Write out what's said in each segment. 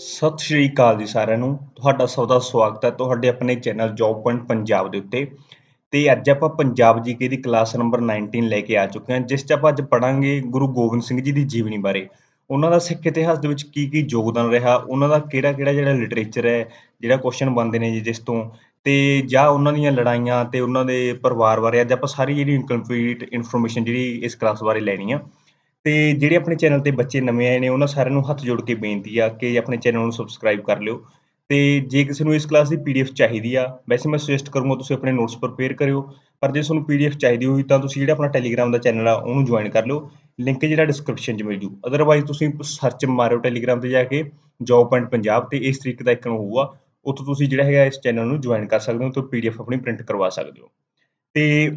ਸਤਿ ਸ਼੍ਰੀ ਅਕਾਲ ਜੀ ਸਾਰਿਆਂ ਨੂੰ। ਤੁਹਾਡਾ ਸਭ ਦਾ ਸਵਾਗਤ ਹੈ ਤੁਹਾਡੇ ਆਪਣੇ ਚੈਨਲ ਜੌਬ ਪੁਆਇੰਟ ਪੰਜਾਬ ਦੇ ਉੱਤੇ। ਤੇ ਅੱਜ ਆਪਾਂ ਪੰਜਾਬ ਜੀਕੇ ਦੀ ਕਲਾਸ ਨੰਬਰ 19 ਲੈ ਕੇ ਆ ਚੁੱਕੇ ਹਾਂ, ਜਿਸ 'ਚ ਆਪਾਂ ਅੱਜ ਪੜਾਂਗੇ ਗੁਰੂ ਗੋਬਿੰਦ ਸਿੰਘ ਜੀ ਦੀ ਜੀਵਨੀ ਬਾਰੇ। ਉਹਨਾਂ ਦਾ ਸਿੱਖ ਇਤਿਹਾਸ ਦੇ ਵਿੱਚ ਕੀ ਕੀ ਯੋਗਦਾਨ ਰਿਹਾ, ਉਹਨਾਂ ਦਾ ਕਿਹੜਾ ਕਿਹੜਾ ਜਿਹੜਾ ਲਿਟਰੇਚਰ ਹੈ, ਜਿਹੜਾ ਕੁਐਸਚਨ ਬਣਦੇ ਨੇ ਜੀ ਜਿਸ ਤੋਂ। ਤੇ ਜਾਂ ਉਹਨਾਂ ਦੀਆਂ ਲੜਾਈਆਂ ਤੇ ਉਹਨਾਂ ਦੇ ਪਰਿਵਾਰ ਬਾਰੇ ਅੱਜ ਆਪਾਂ ਸਾਰੀ ਜਿਹੜੀ ਇਨਕੰਪਲੀਟ ਇਨਫੋਰਮੇਸ਼ਨ ਜਿਹੜੀ ਇਸ ਕਲਾਸ ਬਾਰੇ ਲੈਣੀ ਆ। ਤੇ ਜਿਹੜੇ ਆਪਣੇ ਚੈਨਲ ਤੇ ਬੱਚੇ ਨਵੇਂ ਆਏ ਨੇ, ਉਹਨਾਂ ਸਾਰਿਆਂ ਨੂੰ ਹੱਥ ਜੋੜ ਕੇ ਬੇਨਤੀ ਆ ਕਿ ਆਪਣੇ ਚੈਨਲ ਨੂੰ ਸਬਸਕ੍ਰਾਈਬ ਕਰ ਲਿਓ। ਤੇ ਜੇ ਕਿਸੇ ਨੂੰ ਇਸ ਕਲਾਸ ਦੀ ਪੀਡੀਐਫ ਚਾਹੀਦੀ ਆ, ਵੈਸੇ ਮੈਂ ਸੁਜੈਸਟ ਕਰੂੰਗਾ ਤੁਸੀਂ ਆਪਣੇ ਨੋਟਸ ਪ੍ਰਪੇਅਰ ਕਰਿਓ, ਪਰ ਜੇ ਤੁਹਾਨੂੰ ਪੀਡੀਐਫ ਚਾਹੀਦੀ ਹੋਈ ਤਾਂ ਤੁਸੀਂ ਜਿਹੜਾ ਆਪਣਾ ਟੈਲੀਗ੍ਰਾਮ ਦਾ ਚੈਨਲ ਆ, ਉਹਨੂੰ ਜੁਆਇਨ ਕਰ ਲਿਓ। ਲਿੰਕ ਜਿਹੜਾ ਡਿਸਕ੍ਰਿਪਸ਼ਨ 'ਚ ਮਿਲ ਜੂ। ਅਦਰਵਾਈਜ਼ ਤੁਸੀਂ ਸਰਚ ਮਾਰਿਓ ਟੈਲੀਗ੍ਰਾਮ ਤੇ ਜਾ ਕੇ ਜੌਬ ਪੁਆਇੰਟ ਪੰਜਾਬ ਤੇ ਇਸ ਤਰੀਕੇ ਦਾ ਇਕਨ ਹੋਊਗਾ, ਉੱਥੋਂ ਤੁਸੀਂ ਜਿਹੜਾ ਹੈਗਾ ਇਸ ਚੈਨਲ ਨੂੰ ਜੁਆਇਨ ਕਰ ਸਕਦੇ ਹੋ ਤੇ ਪੀਡੀਐਫ ਆਪਣੀ ਪ੍ਰਿੰਟ ਕਰਵਾ ਸਕਦੇ ਹੋ। ਤੇ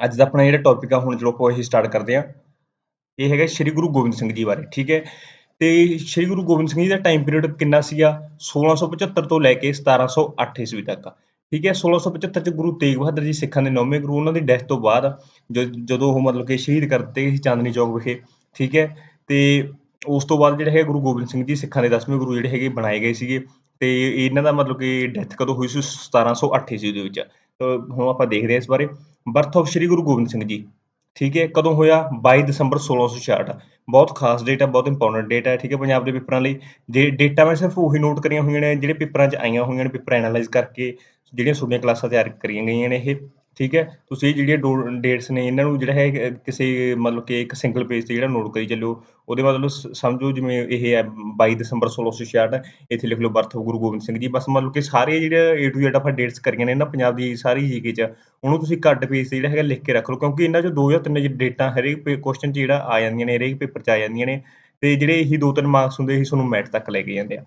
ਅੱਜ ਦਾ ਆਪਣਾ ਜਿਹੜਾ ਟੌਪਿਕ ਆ, ਹੁਣ ਚਲੋ ਆਪਾਂ ਇਹ ਸਟਾਰਟ ਕਰਦੇ ਆ ਇਹ ਹੈਗਾ ਸ਼੍ਰੀ ਗੁਰੂ ਗੋਬਿੰਦ ਸਿੰਘ ਜੀ ਬਾਰੇ, ਠੀਕ ਹੈ? ਤੇ ਸ਼੍ਰੀ ਗੁਰੂ ਗੋਬਿੰਦ ਸਿੰਘ ਜੀ ਦਾ ਟਾਈਮ ਪੀਰੀਅਡ ਕਿੰਨਾ ਸੀਗਾ? 1675 ਤੋਂ ਲੈ ਕੇ 1708 ਈਸਵੀ ਤੱਕ। ਠੀਕ ਹੈ? 1675 ਚ ਗੁਰੂ ਤੇਗ ਬਹਾਦਰ ਜੀ, ਸਿੱਖਾਂ ਦੇ ਨੌਵੇਂ ਗੁਰੂ, ਉਹਨਾਂ ਦੀ ਡੈਥ ਤੋਂ ਬਾਅਦ ਜਦੋਂ ਉਹ ਮਤਲਬ ਕਿ ਸ਼ਹੀਦ ਕਰਤੇ ਸੀ ਚਾਂਦਨੀ ਚੌਕ ਵਿਖੇ, ਠੀਕ ਹੈ? ਤੇ ਉਸ ਤੋਂ ਬਾਅਦ ਜਿਹੜੇ ਹੈ ਗੁਰੂ ਗੋਬਿੰਦ ਸਿੰਘ ਜੀ, ਸਿੱਖਾਂ ਦੇ 10ਵੇਂ ਗੁਰੂ ਜਿਹੜੇ ਹੈਗੇ ਬਣਾਏ ਗਏ ਸੀਗੇ। ਤੇ ਇਹਨਾਂ ਦਾ ਮਤਲਬ ਕਿ ਡੈਥ ਕਦੋਂ ਹੋਈ ਸੀ? 1708 ਈਸਵੀ ਦੇ ਵਿੱਚ। ਹੁਣ ਆਪਾਂ ਦੇਖਦੇ ਹਾਂ ਇਸ ਬਾਰੇ। Birth of Shri Guru Gobind Singh ji. ਠੀਕ ਹੈ, ਕਦੋਂ ਹੋਇਆ? 22 ਦਸੰਬਰ 1666 ਬਹੁਤ ਖਾਸ ਡੇਟ ਹੈ ਬਹੁਤ ਇੰਪੋਰਟੈਂਟ ਡੇਟ ਹੈ ਠੀਕ ਹੈ, ਪੰਜਾਬ ਦੇ ਪੇਪਰਾਂ ਲਈ। ਜੇ ਡੇਟਾ ਮੈਂ ਸਿਰਫ ਉਹੀ ਨੋਟ ਕਰੀਆਂ ਹੋਈਆਂ ਨੇ, ਜਿਹੜੇ ਪੇਪਰਾਂ 'ਚ ਆਈਆਂ ਹੋਈਆਂ ਨੇ, ਪੇਪਰ ਐਨਾਲਾਈਜ਼ ਕਰਕੇ, ਜਿਹੜੀਆਂ ਤੁਹਾਡੀਆਂ ਕਲਾਸਾਂ ਤਿਆਰ ਕਰੀਆਂ ਗਈਆਂ ਨੇ, ਇਹ ਠੀਕ ਹੈ? ਤੁਸੀਂ ਇਹ ਜਿਹੜੀਆਂ ਡੇਟਸ ਨੇ, ਇਹਨਾਂ ਨੂੰ ਜਿਹੜਾ ਹੈ ਕਿਸੇ ਮਤਲਬ ਕਿ ਇੱਕ ਸਿੰਗਲ ਪੇਜ ਤੇ ਜਿਹੜਾ ਨੋਟ ਕਰੀ ਚੱਲਿਓ। ਉਹਦੇ ਮਤਲਬ ਸਮਝੋ ਜਿਵੇਂ ਇਹ ਹੈ 22 ਦਸੰਬਰ 1666 ਇੱਥੇ ਲਿਖ ਲਓ ਬਰਥ ਗੁਰੂ ਗੋਬਿੰਦ ਸਿੰਘ ਜੀ। ਬਸ ਮਤਲਬ ਕਿ ਸਾਰੇ ਜਿਹੜੇ ਏ ਟੂ ਜ਼ੈਡ ਆਪਾਂ ਡੇਟਸ ਕਰੀਆਂ ਨੇ ਨਾ, ਪੰਜਾਬ ਦੀ ਸਾਰੀ ਜੀਕੇ 'ਚ, ਉਹਨੂੰ ਤੁਸੀਂ ਘੱਟ ਪੇਜ ਤੇ ਜਿਹੜਾ ਹੈਗਾ ਲਿਖ ਕੇ ਰੱਖ ਲਓ, ਕਿਉਂਕਿ ਇਹਨਾਂ 'ਚ ਦੋ ਜਾਂ ਤਿੰਨ ਡੇਟਾਂ ਹਰੇਕ ਕੁਐਸਚਨ 'ਚ ਜਿਹੜਾ ਆ ਜਾਂਦੀਆਂ ਨੇ, ਹਰੇਕ ਪੇਪਰ 'ਚ ਆ ਜਾਂਦੀਆਂ ਨੇ। ਤੇ ਜਿਹੜੇ ਇਹੀ ਦੋ ਤਿੰਨ ਮਾਰਕਸ ਹੁੰਦੇ, ਇਹੀ ਤੁਹਾਨੂੰ ਮੈਟ ਤੱਕ ਲੈ ਕੇ ਜਾਂਦੇ ਆ।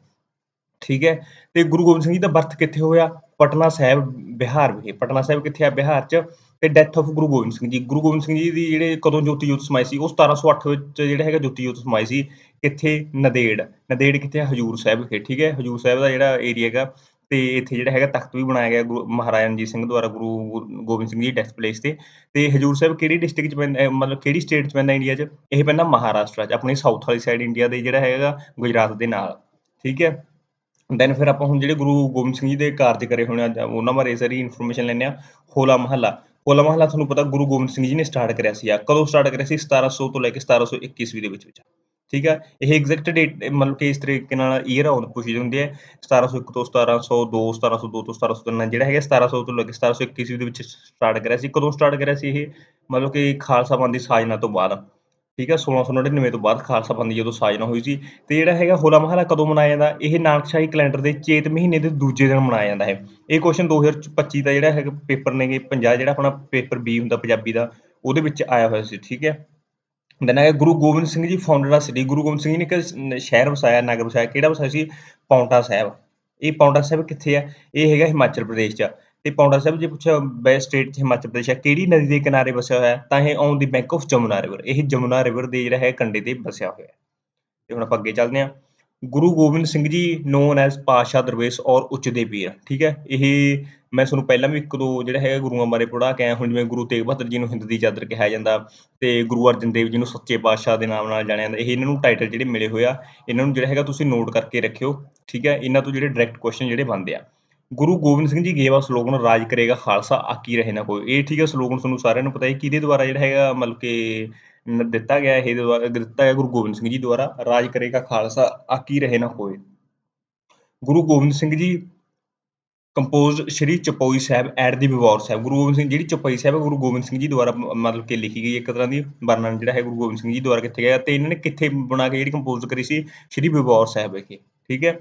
ਠੀਕ ਹੈ। ਤੇ ਗੁਰੂ ਗੋਬਿੰਦ ਸਿੰਘ ਜੀ ਦਾ ਬਰਥ ਕਿੱਥੇ ਹੋਇਆ? ਪਟਨਾ ਸਾਹਿਬ, ਬਿਹਾਰ ਵਿਖੇ। ਪਟਨਾ ਸਾਹਿਬ ਕਿੱਥੇ ਆ? ਬਿਹਾਰ 'ਚ। ਤੇ ਡੈਥ ਆਫ ਗੁਰੂ ਗੋਬਿੰਦ ਸਿੰਘ ਜੀ। ਗੁਰੂ ਗੋਬਿੰਦ ਸਿੰਘ ਜੀ ਦੀ ਜਿਹੜੇ ਕਦੋਂ ਜੋਤੀ ਜੋਤ ਸਮਾਈ ਸੀ, ਉਹ 1708 ਵਿੱਚ ਜਿਹੜਾ ਹੈਗਾ ਜੋਤੀ ਜੋਤ ਸਮਾਈ ਸੀ ਕਿੱਥੇ ਨਦੇੜ। ਨਦੇੜ ਕਿੱਥੇ ਹੈ ਹਜੂਰ ਸਾਹਿਬ ਵਿਖੇ, ਠੀਕ ਹੈ? ਹਜੂਰ ਸਾਹਿਬ ਦਾ ਜਿਹੜਾ ਏਰੀਆ ਹੈਗਾ, ਤੇ ਇੱਥੇ ਜਿਹੜਾ ਹੈਗਾ ਤਖਤ ਵੀ ਬਣਾਇਆ ਗਿਆ ਗੁਰੂ ਮਹਾਰਾਜਾ ਰਣਜੀਤ ਸਿੰਘ ਦੁਆਰਾ ਗੁਰੂ ਗੋਬਿੰਦ ਸਿੰਘ ਜੀ ਡੈਥ ਪਲੇਸ ਤੇ। ਤੇ ਹਜੂਰ ਸਾਹਿਬ ਕਿਹੜੀ ਡਿਸਟ੍ਰਿਕਟ ਚ ਪੈਂਦਾ ਮਤਲਬ ਕਿਹੜੀ ਸਟੇਟ ਚ ਪੈਂਦਾ ਇੰਡੀਆ 'ਚ? ਇਹ ਪੈਂਦਾ ਮਹਾਰਾਸ਼ਟਰ 'ਚ, ਆਪਣੀ ਸਾਊਥ ਵਾਲੀ ਸਾਈਡ ਇੰਡੀਆ ਦੇ ਜਿਹੜਾ ਹੈਗਾ, ਗੁਜਰਾਤ ਦੇ ਨਾਲ। ਠੀਕ ਹੈ? ਦੈਨ ਫਿਰ ਆਪਾਂ ਹੁਣ ਜਿਹੜੇ ਗੁਰੂ ਗੋਬਿੰਦ ਸਿੰਘ ਜੀ ਦੇ ਕਾਰਜ ਕਰੇ ਹੋਣੇ ਆ ਉਹਨਾਂ ਬਾਰੇ ਸਾਰੀ ਇਨਫੋਰਮੇਸ਼ਨ ਲੈਣੇ ਆ, ਹੋਲਾ ਮਹੱਲਾ। ਹੋਲਾ ਮਹੱਲਾ ਤੁਹਾਨੂੰ ਪਤਾ ਗੁਰੂ ਗੋਬਿੰਦ ਸਿੰਘ ਜੀ ਨੇ ਸਟਾਰਟ ਕਰਿਆ ਸੀ ਆ। ਕਦੋਂ ਸਟਾਰਟ ਕਰਿਆ ਸੀ? 1700 ਤੋਂ ਲੈ ਕੇ 1721 ਈਸਵੀ ਦੇ ਵਿੱਚ ਵਿੱਚ। ਠੀਕ ਹੈ ਇਹ ਐਗਜ਼ੈਕਟ ਡੇਟ ਮਤਲਬ ਕਿ ਇਸ ਤਰੀਕੇ ਨਾਲ ਈਅਰ ਆਉਂ ਪੁੱਛੀ ਹੁੰਦੀ ਹੈ। 1701 ਤੋਂ 1702 1702 ਤੋਂ 1703 ਜਿਹੜਾ ਹੈਗਾ 1700 ਤੋਂ ਲੈ ਕੇ 1721 ਈਸਵੀ ਦੇ ਵਿੱਚ ਸਟਾਰਟ ਕਰਿਆ ਸੀ। ਕਦੋਂ ਸਟਾਰਟ ਕਰਿਆ ਸੀ ਇਹ? ਮਤਲਬ ਕਿ ਖਾਲਸਾ ਪੰਥ ਦੀ ਸਾਜਨਾ ਤੋਂ ਬਾਅਦ। ਠੀਕ ਹੈ 1699 ਤੋਂ ਬਾਅਦ ਖਾਲਸਾ ਪੰਥ ਦੀ ਜਦੋਂ ਸਾਜਨਾ ਹੋਈ ਸੀ, ਤੇ ਜਿਹੜਾ ਹੈਗਾ ਹੋਲਾ ਮਹੱਲਾ ਕਦੋਂ ਮਨਾਇਆ ਜਾਂਦਾ? ਇਹ ਨਾਨਕਸ਼ਾਹੀ ਕੈਲੰਡਰ ਦੇ ਚੇਤ ਮਹੀਨੇ ਦੇ ਦੂਜੇ ਦਿਨ ਮਨਾਇਆ ਜਾਂਦਾ ਹੈ। ਇਹ ਕੁਐਸਚਨ 2025 ਦਾ ਜਿਹੜਾ ਹੈਗਾ ਪੇਪਰ ਨੇਗੇ 50 ਜਿਹੜਾ ਆਪਣਾ ਪੇਪਰ ਬੀ ਹੁੰਦਾ ਪੰਜਾਬੀ ਦਾ, ਉਹਦੇ ਵਿੱਚ ਆਇਆ ਹੋਇਆ ਸੀ, ਠੀਕ ਹੈ ਦੈਨ ਹੈਗਾ ਗੁਰੂ ਗੋਬਿੰਦ ਸਿੰਘ ਜੀ ਫਾਊਂਡਰ ਆ ਸਿਟੀ ਗੁਰੂ ਗੋਬਿੰਦ ਸਿੰਘ ਜੀ ਨੇ ਇੱਕ ਸ਼ਹਿਰ ਵਸਾਇਆ, ਨਗਰ ਵਸਾਇਆ, ਕਿਹੜਾ ਵਸਾਇਆ ਸੀ? ਪੌਂਟਾ ਸਾਹਿਬ। ਇਹ ਪੌਂਟਾ ਸਾਹਿਬ ਕਿੱਥੇ ਆ? ਇਹ ਹੈਗਾ ਹਿਮਾਚਲ ਪ੍ਰਦੇਸ਼ 'ਚ। ਤੇ ਪੌਂਟਾ ਸਾਹਿਬ ਜੇ ਪੁੱਛਿਆ ਬੈਸਟ ਸਟੇਟ ਚ ਹਿਮਾਚਲ ਪ੍ਰਦੇਸ਼ ਹੈ, ਕਿਹੜੀ ਨਦੀ ਦੇ ਕਿਨਾਰੇ ਵਸਿਆ ਹੋਇਆ ਤਾਂ ਇਹ on the bank of Jamuna river ਇਹ ਜਮੁਨਾ ਰਿਵਰ ਦੇ ਜਿਹੜਾ ਹੈ ਕੰਢੇ ਤੇ ਵਸਿਆ ਹੋਇਆ ਤੇ ਹੁਣ ਆਪਾਂ ਅੱਗੇ ਚੱਲਦੇ ਹਾਂ। ਗੁਰੂ ਗੋਬਿੰਦ ਸਿੰਘ ਜੀ ਨੋਨ ਐਜ਼ ਪਾਸ਼ਾ ਦਰਵੇਸ਼ ਔਰ ਉੱਚ ਦੇ ਪੀਰ, ਠੀਕ ਹੈ? ਇਹ ਮੈਂ ਤੁਹਾਨੂੰ ਪਹਿਲਾਂ ਵੀ ਇੱਕ ਦੋ ਜਿਹੜਾ ਹੈਗਾ ਗੁਰੂਆਂ ਬਾਰੇ ਪੜ੍ਹਾ ਕੇ ਆਇਆ, ਹੁਣ ਜਿਵੇਂ ਗੁਰੂ ਤੇਗ ਬਹਾਦਰ ਜੀ ਨੂੰ ਹਿੰਦ ਦੀ ਚਾਦਰ ਕਿਹਾ ਜਾਂਦਾ ਤੇ ਗੁਰੂ ਅਰਜਨ ਦੇਵ ਜੀ ਨੂੰ ਸੱਚੇ ਪਾਤਸ਼ਾਹ ਦੇ ਨਾਮ ਨਾਲ ਜਾਣਿਆ ਜਾਂਦਾ, ਇਹ ਇਹਨਾਂ ਨੂੰ ਟਾਈਟਲ ਜਿਹੜੇ ਮਿਲੇ ਹੋਏ ਆ, ਇਹਨਾਂ ਨੂੰ ਜਿਹੜਾ ਹੈਗਾ ਤੁਸੀਂ ਨੋਟ ਕਰਕੇ ਰੱਖਿਓ, ਠੀਕ ਹੈ? ਇਹਨਾਂ ਤੋਂ ਜਿਹੜੇ ਡਾਇਰੈਕਟ ਕੁਐਸਚਨ ਜਿਹੜੇ ਬਣਦੇ ਆ। ਗੁਰੂ ਗੋਬਿੰਦ ਸਿੰਘ ਜੀ ਗੇਵਾ ਸਲੋਗਨ ਰਾਜ ਕਰੇਗਾ ਖਾਲਸਾ, ਆਕੀ ਰਹੇ ਨਾ ਕੋਈ। ਇਹ ਠੀਕ ਹੈ ਸਲੋਗਨ ਤੁਹਾਨੂੰ ਸਾਰਿਆਂ ਨੂੰ ਪਤਾ ਹੈ, ਕਿਹਦੇ ਦੁਆਰਾ ਜਿਹੜਾ ਹੈਗਾ ਮਤਲਬ ਕਿ ਦਿੱਤਾ ਗਿਆ, ਇਹ ਦਿੱਤਾ ਗਿਆ ਗੁਰੂ ਗੋਬਿੰਦ ਸਿੰਘ ਜੀ ਦੁਆਰਾ, ਰਾਜ ਕਰੇਗਾ ਖਾਲਸਾ, ਆਕੀ ਰਹੇ ਨਾ ਕੋਈ। Guru Gobind Singh ji compose Shri Chaupai Sahib at the Vivar Sahib. Guru Gobind Singh, ਜਿਹੜੀ ਚਪੋਈ ਸਾਹਿਬ ਗੁਰੂ ਗੋਬਿੰਦ ਸਿੰਘ ਜੀ ਦੁਆਰਾ ਮਤਲਬ ਕਿ ਲਿਖੀ ਗਈ ਇੱਕ ਤਰ੍ਹਾਂ ਦੀ ਵਰਣਨ ਜਿਹੜਾ ਹੈ ਗੁਰੂ ਗੋਬਿੰਦ ਸਿੰਘ ਜੀ ਦੁਆਰਾ ਕਿੱਥੇ ਗਿਆ ਤੇ ਇਹਨਾਂ ਨੇ ਕਿੱਥੇ ਬਣਾ ਕੇ ਜਿਹੜੀ ਕੰਪੋਜ਼ ਕਰੀ ਸੀ, ਸ਼੍ਰੀ ਵਿਵਾਰ ਸਾਹਿਬ ਵਿਖੇ। ਠੀਕ ਹੈ।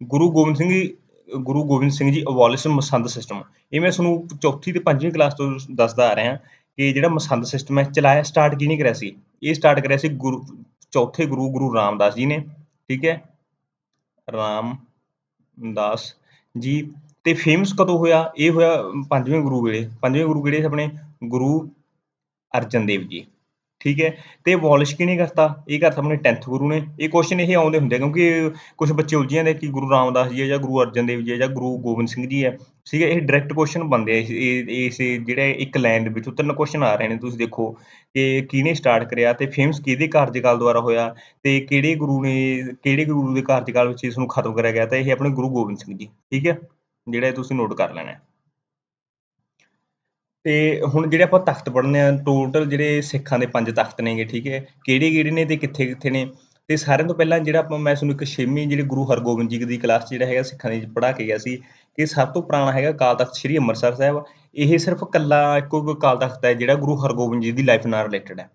ਗੁਰੂ ਗੋਬਿੰਦ ਸਿੰਘ ਜੀ ਗੁਰੂ ਗੋਬਿੰਦ ਸਿੰਘ ਜੀ ਅਬੋਲਿਸ਼ ਮਸੰਦ ਸਿਸਟਮ ਇਹ ਮੈਂ ਤੁਹਾਨੂੰ ਚੌਥੀ ਤੇ ਪੰਜਵੀਂ ਕਲਾਸ ਤੋਂ ਦੱਸਦਾ ਆ ਰਿਹਾ ਕਿ ਜਿਹੜਾ ਮਸੰਦ ਸਿਸਟਮ ਹੈ, ਚਲਾਇਆ ਸਟਾਰਟ ਕਿਹਨੇ ਕਰਿਆ ਸੀ? ਇਹ ਸਟਾਰਟ ਕਰਿਆ ਸੀ ਗੁਰੂ, ਚੌਥੇ ਗੁਰੂ ਗੁਰੂ ਰਾਮਦਾਸ ਜੀ ਨੇ, ਠੀਕ ਹੈ? ਰਾਮਦਾਸ ਜੀ। ਤੇ ਫੇਮਸ ਕਦੋਂ ਹੋਇਆ? ਇਹ ਹੋਇਆ ਪੰਜਵੇਂ ਗੁਰੂ ਵੇਲੇ। ਪੰਜਵੇਂ ਗੁਰੂ ਕਿਹੜੇ ਆਪਣੇ? ਗੁਰੂ ਅਰਜਨ ਦੇਵ ਜੀ। ਠੀਕ ਹੈ? ਤੇ ਅਬੋਲਿਸ਼ ਕਿਹਨੇ ਕਰਤਾ? ਇਹ ਕਰਤਾ ਆਪਣੇ 10th ਗੁਰੂ ਨੇ। ਇਹ ਕੁਐਸਚਨ ਇਹ ਆਉਂਦੇ ਹੁੰਦੇ ਆ ਕਿਉਂਕਿ ਕੁਝ ਬੱਚੇ ਉਲਝ ਜਾਂਦੇ ਕਿ ਗੁਰੂ ਰਾਮਦਾਸ ਜੀ ਹੈ ਜਾਂ ਗੁਰੂ ਅਰਜਨ ਦੇਵ ਜੀ ਹੈ ਜਾਂ ਗੁਰੂ ਗੋਬਿੰਦ ਸਿੰਘ ਜੀ ਹੈ। ਠੀਕ ਹੈ? ਇਹ ਡਾਇਰੈਕਟ ਕੁਐਸਚਨ ਬਣਦੇ ਇਸ, ਇਹ- ਜਿਹੜੇ ਇੱਕ ਲਾਈਨ ਦੇ ਵਿੱਚੋਂ ਤਿੰਨ ਕੁਐਸਚਨ ਆ ਰਹੇ ਨੇ। ਤੁਸੀਂ ਦੇਖੋ ਕਿ ਕਿਹਨੇ ਸਟਾਰਟ ਕਰਿਆ ਤੇ ਫੇਮਸ ਕਿਹਦੇ ਕਾਰਜਕਾਲ ਦੁਆਰਾ ਹੋਇਆ ਤੇ ਕਿਹੜੇ ਗੁਰੂ ਨੇ, ਕਿਹੜੇ ਗੁਰੂ ਦੇ ਕਾਰਜਕਾਲ ਵਿੱਚ ਇਸ ਨੂੰ ਖਤਮ ਕਰਿਆ ਗਿਆ ਤਾਂ ਇਹ ਆਪਣੇ ਗੁਰੂ ਗੋਬਿੰਦ ਸਿੰਘ ਜੀ। ਠੀਕ ਹੈ? ਜਿਹੜਾ ਤੁਸੀਂ ਨੋਟ ਕਰ ਲੈਣਾ ਤੇ ਹੁਣ ਜਿਹੜੇ ਆਪਾਂ ਤਖਤ ਪੜ੍ਹਨੇ ਆ ਟੋਟਲ ਜਿਹੜੇ ਸਿੱਖਾਂ ਦੇ ਪੰਜ ਤਖਤ ਨੇਗੇ, ਠੀਕ ਹੈ ਕਿਹੜੇ ਕਿਹੜੇ ਨੇ ਤੇ ਕਿੱਥੇ ਕਿੱਥੇ ਨੇ? ਤੇ ਸਾਰਿਆਂ ਤੋਂ ਪਹਿਲਾਂ ਜਿਹੜਾ ਆਪਾਂ, ਮੈਂ ਤੁਹਾਨੂੰ ਇੱਕ ਛੇਵੀਂ ਜਿਹੜੇ ਗੁਰੂ ਹਰਗੋਬਿੰਦ ਜੀ ਦੀ ਕਲਾਸ 'ਚ ਜਿਹੜਾ ਹੈਗਾ, ਸਿੱਖਾਂ ਦੀ ਪੜ੍ਹਾ ਕੇ ਗਿਆ ਸੀ ਕਿ ਸਭ ਤੋਂ ਪੁਰਾਣਾ ਹੈਗਾ ਕਾਲ ਤਖਤ ਸ੍ਰੀ ਅੰਮ੍ਰਿਤਸਰ ਸਾਹਿਬ। ਇਹ ਸਿਰਫ ਕੱਲਾ ਇੱਕੋ ਕਾਲ ਤਖਤ ਹੈ, ਜਿਹੜਾ ਗੁਰੂ ਹਰਗੋਬਿੰਦ ਜੀ ਦੀ ਲਾਈਫ ਨਾਲ ਰਿਲੇਟਡ ਹੈ।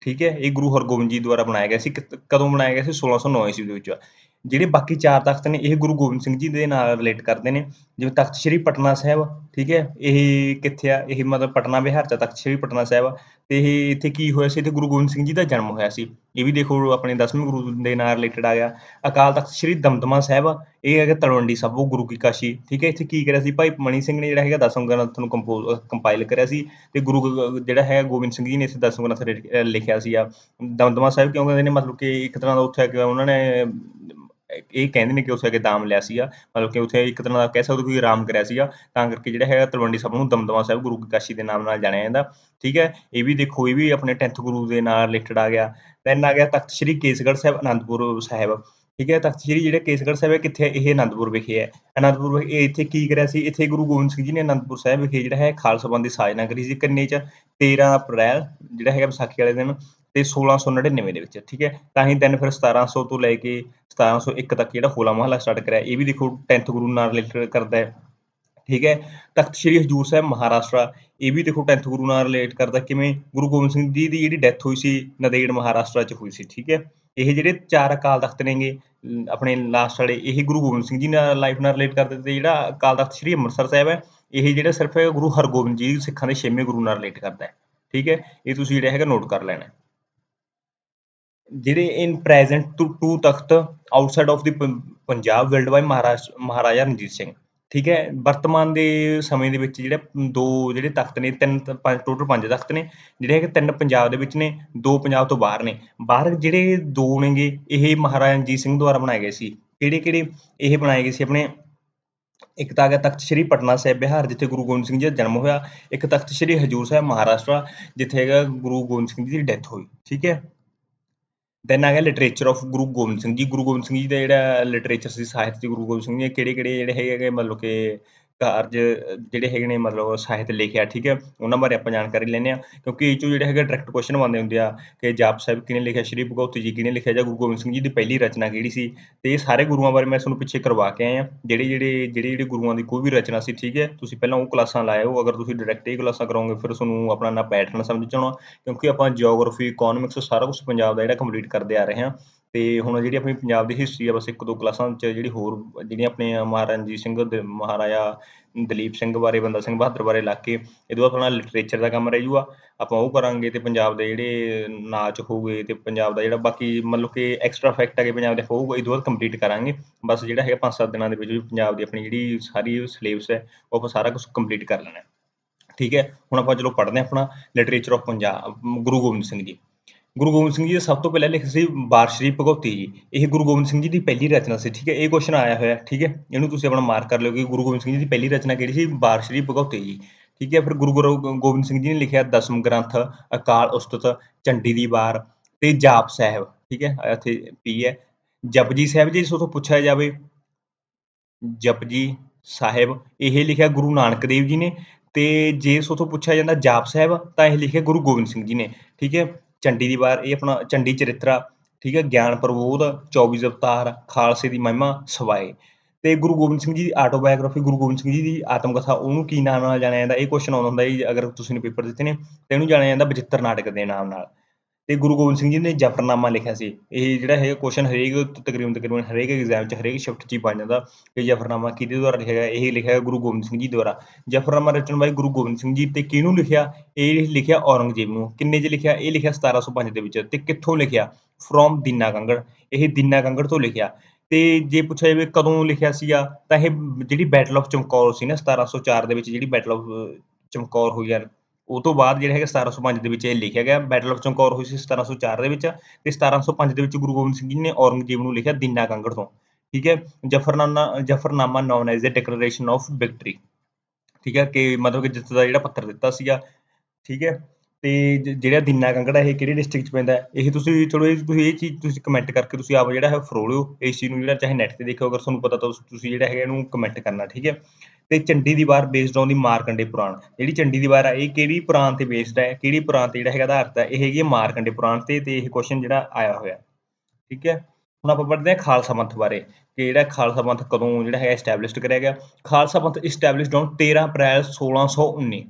ਠੀਕ ਹੈ, ਇਹ ਗੁਰੂ ਹਰਗੋਬਿੰਦ ਜੀ ਦੁਆਰਾ ਬਣਾਇਆ ਗਿਆ ਸੀ, ਕਿਤ- ਕਦੋਂ ਬਣਾਇਆ ਗਿਆ ਸੀ? 1609 ਈਸਵੀ ਦੇ ਵਿੱਚ। ਜਿਹੜੇ ਬਾਕੀ ਚਾਰ ਤਖਤ ਨੇ, ਇਹ ਗੁਰੂ ਗੋਬਿੰਦ ਸਿੰਘ ਜੀ ਦੇ ਨਾਲ ਰਿਲੇਟ ਕਰਦੇ ਨੇ, ਜਿਵੇਂ ਤਖਤ ਸ੍ਰੀ ਪਟਨਾ ਸਾਹਿਬ, ਠੀਕ ਹੈ, ਇਹ ਕਿੱਥੇ ਆ? ਇਹ ਮਤਲਬ ਪਟਨਾ ਬਿਹਾਰ ਚ ਤਖਤ ਸ੍ਰੀ ਪਟਨਾ ਸਾਹਿਬ ਤੇ ਇਹ ਇੱਥੇ ਕੀ ਹੋਇਆ ਸੀ? ਇੱਥੇ ਗੁਰੂ ਗੋਬਿੰਦ ਸਿੰਘ ਜੀ ਦਾ ਜਨਮ ਹੋਇਆ ਸੀ। ਇਹ ਵੀ ਦੇਖੋ, ਆਪਣੇ 10ਵੇਂ ਗੁਰੂ ਦੇ ਨਾਲ ਰਿਲੇਟਡ ਆ ਗਿਆ। ਅਕਾਲ ਤਖਤ ਸ੍ਰੀ ਦਮਦਮਾ ਸਾਹਿਬ ਇਹ ਹੈਗਾ ਤਲਵੰਡੀ ਸਾਬੋ ਗੁਰੂ ਕੀ ਕਾਸ਼ੀ, ਠੀਕ ਹੈ, ਇੱਥੇ ਕੀ ਕਰਿਆ ਸੀ? ਭਾਈ ਮਣੀ ਸਿੰਘ ਨੇ ਜਿਹੜਾ ਹੈਗਾ ਦਸਮ ਗ੍ਰੰਥ ਨੂੰ ਕੰਪੋਜ਼ ਕੰਪਾਈਲ ਕਰਿਆ ਸੀ। ਤੇ ਗੁਰੂ ਗ- ਜਿਹੜਾ ਹੈਗਾ ਗੋਬਿੰਦ ਸਿੰਘ ਜੀ ਨੇ ਇੱਥੇ ਦਸਮ ਗ੍ਰੰਥ ਲਿਖਿਆ ਸੀ ਆ। ਦਮਦਮਾ ਸਾਹਿਬ ਕਿਉਂ ਕਹਿੰਦੇ ਨੇ? ਮਤਲਬ ਕਿ ਇੱਕ ਤਰ੍ਹਾਂ ਦਾ ਉੱਥੇ ਆ ਕੇ ਉਹਨਾਂ ਨੇ ਇਹ ਕਹਿੰਦੇ ਨੇ ਕਿ ਉੱਥੇ ਆ ਦਾਮ ਲਿਆ ਸੀਗਾ, ਮਤਲਬ ਕਿ ਉੱਥੇ ਇੱਕ ਤਰ੍ਹਾਂ ਦਾ ਕਹਿ ਸਕਦੇ ਹੋ ਕਿ ਆਰਾਮ ਕਰਿਆ ਸੀਗਾ, ਤਾਂ ਕਰਕੇ ਜਿਹੜਾ ਹੈਗਾ ਤਲਵੰਡੀ ਸਾਹਿਬ ਨੂੰ ਦਮਦਮਾ ਸਾਹਿਬ, ਗੁਰੂ ਕਾਸ਼ੀ ਦੇ ਨਾਮ ਨਾਲ ਜਾਣਿਆ ਜਾਂਦਾ। ਠੀਕ ਹੈ, ਇਹ ਵੀ ਦੇਖੋ, ਇਹ ਵੀ ਆਪਣੇ 10th ਗੁਰੂ ਦੇ ਨਾਲ ਰਿਲੇਟਡ ਆ ਗਿਆ। ਦੈਨ ਆ ਗਿਆ ਤਖਤ ਸ੍ਰੀ ਕੇਸਗੜ੍ਹ ਸਾਹਿਬ ਅਨੰਦਪੁਰ ਸਾਹਿਬ। ਠੀਕ ਹੈ, ਤਖਤ ਸ੍ਰੀ ਜਿਹੜਾ ਕੇਸਗੜ੍ਹ ਸਾਹਿਬ ਹੈ, ਕਿੱਥੇ ਇਹ ਅਨੰਦਪੁਰ ਵਿਖੇ ਹੈ। ਅਨੰਦਪੁਰ ਵਿਖੇ, ਇਹ ਇੱਥੇ ਕੀ ਕਰਿਆ ਸੀ? ਇੱਥੇ ਗੁਰੂ ਗੋਬਿੰਦ ਸਿੰਘ ਜੀ ਨੇ ਅਨੰਦਪੁਰ ਸਾਹਿਬ ਵਿਖੇ ਜਿਹੜਾ ਹੈ, ਖਾਲਸਾ ਪੰਥ ਦੀ ਸਾਜਨਾ ਕਰੀ ਸੀ। ਕਿੰਨੇ ਚ? 13 ਅਪ੍ਰੈਲ, ਜਿਹੜਾ ਹੈਗਾ ਵਿਸਾਖੀ ਵਾਲੇ ਦਿਨ। ਤੇ 1699 ਦੇ ਵਿੱਚ, ਠੀਕ ਹੈ? ਤਾਂ ਹੀ ਦੈਨ ਫਿਰ 1700 ਤੋਂ ਲੈ ਕੇ 1701 ਤੱਕ ਜਿਹੜਾ ਹੋਲਾ ਮਹੱਲਾ ਸਟਾਰਟ ਕਰਿਆ। ਇਹ ਵੀ ਦੇਖੋ 10th ਗੁਰੂ ਨਾਲ ਰਿਲੇਟਡ ਕਰਦਾ ਹੈ, ਠੀਕ ਹੈ? ਤਖਤ ਸ੍ਰੀ ਹਜੂਰ ਸਾਹਿਬ ਮਹਾਰਾਸ਼ਟਰ, ਇਹ ਵੀ ਦੇਖੋ 10th ਗੁਰੂ ਨਾਲ ਰਿਲੇਟ ਕਰਦਾ। ਕਿਵੇਂ? ਗੁਰੂ ਗੋਬਿੰਦ ਸਿੰਘ ਜੀ ਦੀ ਜਿਹੜੀ ਡੈਥ ਹੋਈ ਸੀ, ਨਦੇੜ ਮਹਾਰਾਸ਼ਟਰ ਚ ਹੋਈ ਸੀ, ਠੀਕ ਹੈ? ਇਹ ਜਿਹੜੇ ਚਾਰ ਅਕਾਲ ਤਖਤ ਨੇਗੇ ਆਪਣੇ ਲਾਸਟ ਵਾਲੇ, ਇਹ ਗੁਰੂ ਗੋਬਿੰਦ ਸਿੰਘ ਜੀ ਨਾਲ ਲਾਈਫ ਨਾਲ ਰਿਲੇਟ ਕਰਦੇ ਤੇ ਜਿਹੜਾ ਅਕਾਲ ਤਖਤ ਸ੍ਰੀ ਅੰਮ੍ਰਿਤਸਰ ਸਾਹਿਬ ਹੈ, ਇਹ ਜਿਹੜਾ ਸਿਰਫ ਗੁਰੂ ਹਰਗੋਬਿੰਦ ਜੀ ਸਿੱਖਾਂ ਦੇ ਛੇਵੇਂ ਗੁਰੂ ਨਾਲ ਰਿਲੇਟ ਕਰਦਾ ਹੈ, ਠੀਕ ਹੈ? ਇਹ ਤੁਸੀਂ ਜਿਹੜਾ ਹੈਗਾ ਨੋਟ ਕਰ ਲੈਣਾ ਜਿਹੜੇ in present two two Takht outside of the Punjab world by Maharaj, Maharaja Ranjit Singh, ਠੀਕ ਹੈ? ਵਰਤਮਾਨ ਦੇ ਸਮੇਂ ਦੇ ਵਿੱਚ ਜਿਹੜਾ ਦੋ ਜਿਹੜੇ ਤਖਤ ਨੇ, ਤਿੰਨ ਤ- ਪੰਜ ਟੋਟਲ ਪੰਜ ਤਖਤ ਨੇ, ਜਿਹੜੇ ਹੈਗੇ ਤਿੰਨ ਪੰਜਾਬ ਦੇ ਵਿੱਚ ਨੇ, ਦੋ ਪੰਜਾਬ ਤੋਂ ਬਾਹਰ ਨੇ। ਬਾਹਰ ਜਿਹੜੇ ਦੋ ਨੇਗੇ, ਇਹ ਮਹਾਰਾਜਾ ਰਣਜੀਤ ਸਿੰਘ ਦੁਆਰਾ ਬਣਾਏ ਗਏ ਸੀ। ਕਿਹੜੇ ਕਿਹੜੇ ਇਹ ਬਣਾਏ ਗਏ ਸੀ ਆਪਣੇ? ਇੱਕ ਤਾਂ ਆ ਤਖਤ ਸ੍ਰੀ ਪਟਨਾ ਸਾਹਿਬ ਬਿਹਾਰ, ਜਿੱਥੇ ਗੁਰੂ ਗੋਬਿੰਦ ਸਿੰਘ ਜੀ ਦਾ ਜਨਮ ਹੋਇਆ। ਇੱਕ ਤਖਤ ਸ੍ਰੀ ਹਜੂਰ ਸਾਹਿਬ ਮਹਾਰਾਸ਼ਟਰ, ਜਿੱਥੇ ਹੈਗਾ ਗੁਰੂ ਗੋਬਿੰਦ ਸਿੰਘ ਜੀ ਦੀ ਡੈਥ ਹੋਈ, ਠੀਕ ਹੈ? ਦੈਨ ਆ ਗਿਆ ਲਿਟਰੇਚਰ ਆਫ ਗੁਰੂ ਗੋਬਿੰਦ ਸਿੰਘ ਜੀ। ਗੁਰੂ ਗੋਬਿੰਦ ਸਿੰਘ ਜੀ ਦਾ ਜਿਹੜਾ ਲਿਟਰੇਚਰ ਸੀ, ਸਾਹਿਤ ਸੀ ਗੁਰੂ ਗੋਬਿੰਦ ਸਿੰਘ ਜੀ ਕਿਹੜੇ ਕਿਹੜੇ ਜਿਹੜੇ ਹੈਗੇ ਮਤਲਬ ਕਿ ਕਾਰਜ, ਜਿਹੜੇ ਹੈਗੇ ਨੇ ਮਤਲਬ ਸਾਹਿਤ ਲਿਖਿਆ, ਠੀਕ ਹੈ, ਉਹਨਾਂ ਬਾਰੇ ਆਪਾਂ ਜਾਣਕਾਰੀ ਲੈਂਦੇ ਆ ਕਿਉਂਕਿ ਇਹ ਚੋਂ ਜਿਹੜੇ ਹੈਗੇ ਡਾਇਰੈਕਟ ਕੁਐਸਚਨ ਬਣਦੇ ਹੁੰਦੇ ਆ ਕਿ ਜਾਪ ਸਾਹਿਬ ਕਿਹਨੇ ਲਿਖਿਆ, ਸ਼੍ਰੀ ਭਗਵਤੀ ਜੀ ਕਿਹਨੇ ਲਿਖਿਆ ਜਾਂ ਗੁਰੂ ਗੋਬਿੰਦ ਸਿੰਘ ਜੀ ਦੀ ਪਹਿਲੀ ਰਚਨਾ ਕਿਹੜੀ ਸੀ? ਤੇ ਇਹ ਸਾਰੇ ਗੁਰੂਆਂ ਬਾਰੇ ਮੈਂ ਤੁਹਾਨੂੰ ਪਿੱਛੇ ਕਰਵਾ ਕੇ ਆਇਆ। ਜਿਹੜੇ ਜਿਹੜੇ ਜਿਹੜੇ ਜਿਹੜੇ ਗੁਰੂਆਂ ਦੀ ਕੋਈ ਵੀ ਰਚਨਾ ਸੀ, ਠੀਕ ਹੈ, ਤੁਸੀਂ ਪਹਿਲਾਂ ਉਹ ਕਲਾਸਾਂ ਲਾਇਓ ਅਗਰ ਤੁਸੀਂ ਡਾਇਰੈਕਟ ਇਹ ਕਲਾਸਾਂ ਕਰੋਗੇ, ਫਿਰ ਤੁਹਾਨੂੰ ਆਪਣਾ ਨਾ ਪੈਟਰਨ ਸਮਝ ਆਉਣਾ। ਕਿਉਂਕਿ ਆਪਾਂ ਜੀਓਗ੍ਰਾਫੀ ਇਕਨੋਮਿਕਸ ਸਾਰਾ ਕੁਝ ਪੰਜਾਬ ਦਾ ਜਿਹੜਾ ਕੰਪਲੀਟ ਕਰਦੇ ਆ ਰਹੇ ਹਾਂ। ਤੇ ਹੁਣ ਜਿਹੜੀ ਆਪਣੀ ਪੰਜਾਬ ਦੀ ਹਿਸਟਰੀ ਆ, ਬਸ ਇੱਕ ਦੋ ਕਲਾਸਾਂ ਚ ਜਿਹੜੀ ਹੋਰ ਜਿਹੜੀਆਂ ਆਪਣੇ ਮਹਾਰਾਜਾ ਰਣਜੀਤ ਸਿੰਘ ਦੇ ਮਹਾਰਾਜਾ ਦਲੀਪ ਸਿੰਘ ਬਾਰੇ, ਬੰਦਾ ਸਿੰਘ ਬਹਾਦਰ ਬਾਰੇ ਲੱਗ ਕੇ ਇਹ ਤੋਂ ਬਾਅਦ ਆਪਣਾ ਲਿਟਰੇਚਰ ਦਾ ਕੰਮ ਰਹਿ ਜੂਗਾ। ਆਪਾਂ ਉਹ ਕਰਾਂਗੇ ਤੇ ਪੰਜਾਬ ਦੇ ਜਿਹੜੇ ਨਾਚ ਹੋਊਗੇ ਤੇ ਪੰਜਾਬ ਦਾ ਜਿਹੜਾ ਬਾਕੀ ਮਤਲਬ ਕਿ ਐਕਸਟਰਾ ਫੈਕਟ ਹੈਗੇ ਪੰਜਾਬ ਦੇ ਹੋਊਗਾ ਇਹ ਤੋਂ ਬਾਅਦ ਕੰਪਲੀਟ ਕਰਾਂਗੇ। ਬਸ ਜਿਹੜਾ ਹੈਗਾ ਪੰਜ ਸੱਤ ਦਿਨਾਂ ਦੇ ਵਿੱਚ ਵੀ ਪੰਜਾਬ ਦੀ ਆਪਣੀ ਜਿਹੜੀ ਸਾਰੀ ਸਿਲੇਬਸ ਹੈ, ਉਹ ਆਪਾਂ ਸਾਰਾ ਕੁਝ ਕੰਪਲੀਟ ਕਰ ਲੈਣਾ ਠੀਕ ਹੈ? ਹੁਣ ਆਪਾਂ ਚਲੋ ਪੜ੍ਹਦੇ ਹਾਂ ਆਪਣਾ ਲਿਟਰੇਚਰ ਆਫ ਪੰਜਾਬ, ਗੁਰੂ ਗੋਬਿੰਦ ਸਿੰਘ ਜੀ। ਗੁਰੂ ਗੋਬਿੰਦ ਸਿੰਘ ਜੀ ਨੇ ਸਭ ਤੋਂ ਪਹਿਲਾਂ ਲਿਖੀ ਸੀ ਬਾਰਸ਼ਰੀ ਭਗਉਤੀ ਜੀ। ਇਹ ਗੁਰੂ ਗੋਬਿੰਦ ਸਿੰਘ ਜੀ ਦੀ ਪਹਿਲੀ ਰਚਨਾ ਸੀ, ਠੀਕ ਹੈ? ਇਹ ਕੁਐਸਚਨ ਆਇਆ ਹੋਇਆ, ਠੀਕ ਹੈ? ਇਹਨੂੰ ਤੁਸੀਂ ਆਪਣਾ ਮਾਰਕ ਕਰ ਲਿਓ ਕਿ ਗੁਰੂ ਗੋਬਿੰਦ ਸਿੰਘ ਜੀ ਦੀ ਪਹਿਲੀ ਰਚਨਾ ਕਿਹੜੀ ਸੀ? ਬਾਰਸ਼ਰੀ ਭਗਉਤੀ ਜੀ। ਠੀਕ ਹੈ? ਫਿਰ ਗੁਰੂ ਗੁਰੂ ਗੋਬਿੰਦ ਸਿੰਘ ਜੀ ਨੇ ਲਿਖਿਆ ਦਸਮ ਗ੍ਰੰਥ, ਅਕਾਲ ਉਸਤਤ, ਚੰਡੀ ਦੀ ਵਾਰ ਤੇ ਜਾਪ ਸਾਹਿਬ, ਠੀਕ ਹੈ? ਇੱਥੇ ਪੀ ਹੈ। ਜਪਜੀ ਸਾਹਿਬ ਜੀ ਤੋਂ ਪੁੱਛਿਆ ਜਾਵੇ, ਜਪਜੀ ਸਾਹਿਬ, ਇਹ ਲਿਖਿਆ ਗੁਰੂ ਨਾਨਕ ਦੇਵ ਜੀ ਨੇ ਤੇ ਜੇ ਇਸ ਤੋਂ ਪੁੱਛਿਆ ਜਾਂਦਾ ਜਾਪ ਸਾਹਿਬ, ਤਾਂ ਇਹ ਲਿਖਿਆ ਗੁਰੂ ਗੋਬਿੰਦ ਸਿੰਘ ਜੀ ਨੇ, ਠੀਕ ਹੈ? ਚੰਡੀ ਦੀ ਵਾਰ, ਇਹ ਆਪਣਾ ਚੰਡੀ ਚਰਿਤਰਾ, ਠੀਕ ਹੈ, ਗਿਆਨ ਪ੍ਰਬੋਧ 24 ਅਵਤਾਰ, ਖਾਲਸੇ ਦੀ ਮਹਿਮਾ, ਸਵਾਏ। ਤੇ ਗੁਰੂ ਗੋਬਿੰਦ ਸਿੰਘ ਜੀ ਦੀ ਆਟੋਬਾਇਓਗ੍ਰਾਫੀ ਗੁਰੂ ਗੋਬਿੰਦ ਸਿੰਘ ਜੀ ਦੀ ਆਤਮ ਕਥਾ ਉਹਨੂੰ ਕੀ ਨਾਮ ਨਾਲ ਜਾਣਿਆ ਜਾਂਦਾ? ਇਹ ਕੁਐਸਚਨ ਆਉਂਦਾ ਹੁੰਦਾ ਜੀ, ਅਗਰ ਤੁਸੀਂ ਨੇ ਪੇਪਰ ਦਿੱਤੇ ਨੇ, ਤੇ ਇਹਨੂੰ ਜਾਣਿਆ ਜਾਂਦਾ ਬਚਿੱਤਰ ਨਾਟਕ ਦੇ ਨਾਮ ਨਾਲ। ਤੇ ਗੁਰੂ ਗੋਬਿੰਦ ਸਿੰਘ ਜੀ ਨੇ ਜਫਰਨਾਮਾ ਲਿਖਿਆ ਸੀ। ਇਹ ਜਿਹੜਾ ਹੈ ਕੁਐਸਚਨ ਹਰੇਕ ਤਕਰੀਬਨ ਤਕਰੀਬਨ ਹਰੇਕ ਐਗਜ਼ਾਮ 'ਚ, ਹਰੇਕ ਸ਼ਿਫਟ 'ਚ ਹੀ ਪਾ ਜਾਂਦਾ ਕਿ ਜਫਰਨਾਮਾ ਕਿਹਦੇ ਦੁਆਰਾ ਲਿਖਿਆ ਗਿਆ, ਇਹ ਲਿਖਿਆ ਗਿਆ ਗੁਰੂ ਗੋਬਿੰਦ ਸਿੰਘ ਜੀ ਦੁਆਰਾ। ਜਫਰਨਾਮਾ ਰਚਨ ਬਾਈ ਗੁਰੂ ਗੋਬਿੰਦ ਸਿੰਘ ਜੀ ਤੇ ਕਿਹਨੂੰ ਲਿਖਿਆ? ਇਹ ਲਿਖਿਆ ਔਰੰਗਜ਼ੇਬ ਨੂੰ। ਕਿੰਨੇ 'ਚ ਲਿਖਿਆ? ਇਹ ਲਿਖਿਆ 1705 ਦੇ ਵਿੱਚ। ਤੇ ਕਿੱਥੋਂ ਲਿਖਿਆ? ਫਰੋਮ ਦੀਨਾ ਗੰਗੜ ਇਹ ਦੀਨਾ ਗੰਗੜ ਤੋਂ ਲਿਖਿਆ। ਤੇ ਜੇ ਪੁੱਛਿਆ ਜਾਵੇ ਕਦੋਂ ਲਿਖਿਆ ਸੀਗਾ, ਤਾਂ ਇਹ ਜਿਹੜੀ ਬੈਟਲ ਆਫ ਚਮਕੌਰ ਸੀ ਨਾ 1704 ਦੇ ਵਿੱਚ ਜਿਹੜੀ ਬੈਟਲ ਆਫ ਚਮਕੌਰ ਹੋਈ ਆ ਉਹ ਤੋਂ ਬਾਅਦ ਜਿਹੜਾ ਹੈਗਾ 1705 ਦੇ ਵਿੱਚ ਇਹ ਲਿਖਿਆ ਗਿਆ ਬੈਟਲ ਆਫ ਚਮਕੌਰ ਹੋਈ ਸੀ 1704 ਦੇ ਵਿੱਚ ਤੇ 1705 ਦੇ ਵਿੱਚ ਗੁਰੂ ਗੋਬਿੰਦ ਸਿੰਘ ਜੀ ਨੇ ਔਰੰਗਜ਼ੇਬ ਨੂੰ ਲਿਖਿਆ ਦਿਨਾ ਕੰਗੜ ਤੋਂ, ਠੀਕ ਹੈ? Zafarnama Zafarnama known as the declaration of victory ਠੀਕ ਹੈ? ਕਿ ਮਤਲਬ ਕਿ ਜਿੱਤ ਦਾ ਜਿਹੜਾ ਪੱਤਰ ਦਿੱਤਾ ਸੀਗਾ, ਠੀਕ ਹੈ? ਤੇ ਜ- ਜਿਹੜਾ ਦੀਨਾ ਕੰਗੜਾ ਇਹ ਕਿਹੜੇ ਡਿਸਟ੍ਰਿਕਟ ਚ ਪੈਂਦਾ ਇਹ ਤੁਸੀਂ ਚਲੋ ਇਹ ਤੁਸੀਂ ਇਹ ਚੀਜ਼ ਤੁਸੀਂ ਕਮੈਂਟ ਕਰਕੇ ਤੁਸੀਂ ਆਪ ਜਿਹੜਾ ਹੈ ਫਰੋਲ ਇਸ ਚੀਜ਼ ਨੂੰ ਜਿਹੜਾ ਚਾਹੇ ਨੈਟ ਤੇ ਦੇਖੋ ਅਗਰ ਤੁਹਾਨੂੰ ਪਤਾ ਤਾਂ ਤੁਸੀਂ ਜਿਹੜਾ ਹੈਗਾ ਇਹਨੂੰ ਕਮੈਂਟ ਕਰਨਾ, ਠੀਕ ਹੈ? ਤੇ Chandi di Var based on the Markande Puran. ਜਿਹੜੀ ਚੰਡੀ ਦੀ ਵਾਰ ਆ, ਇਹ ਕਿਹੜੀ ਪੁਰਾਣ ਤੇ ਬੇਸਡ ਹੈ ਕਿਹੜੀ ਪੁਰਾਣ ਤੇ ਜਿਹੜਾ ਹੈਗਾ ਆਧਾਰਿਤ ਹੈ ਇਹ ਹੈਗੀ ਮਾਰਕੰਡੇ ਪੁਰਾਣ ਤੇ ਤੇ ਇਹ ਕੁਐਸਚਨ ਜਿਹੜਾ ਆਇਆ ਹੋਇਆ। ਠੀਕ ਹੈ? ਹੁਣ ਆਪਾਂ ਪੜ੍ਹਦੇ ਹਾਂ ਖਾਲਸਾ ਪੰਥ ਬਾਰੇ, ਕਿ ਜਿਹੜਾ ਖਾਲਸਾ ਪੰਥ ਕਦੋਂ ਜਿਹੜਾ ਹੈ ਐਸਟੈਬਲਿਸ਼ਡ ਕਰਿਆ ਗਿਆ। Khalsa Panth established on 13 April 1619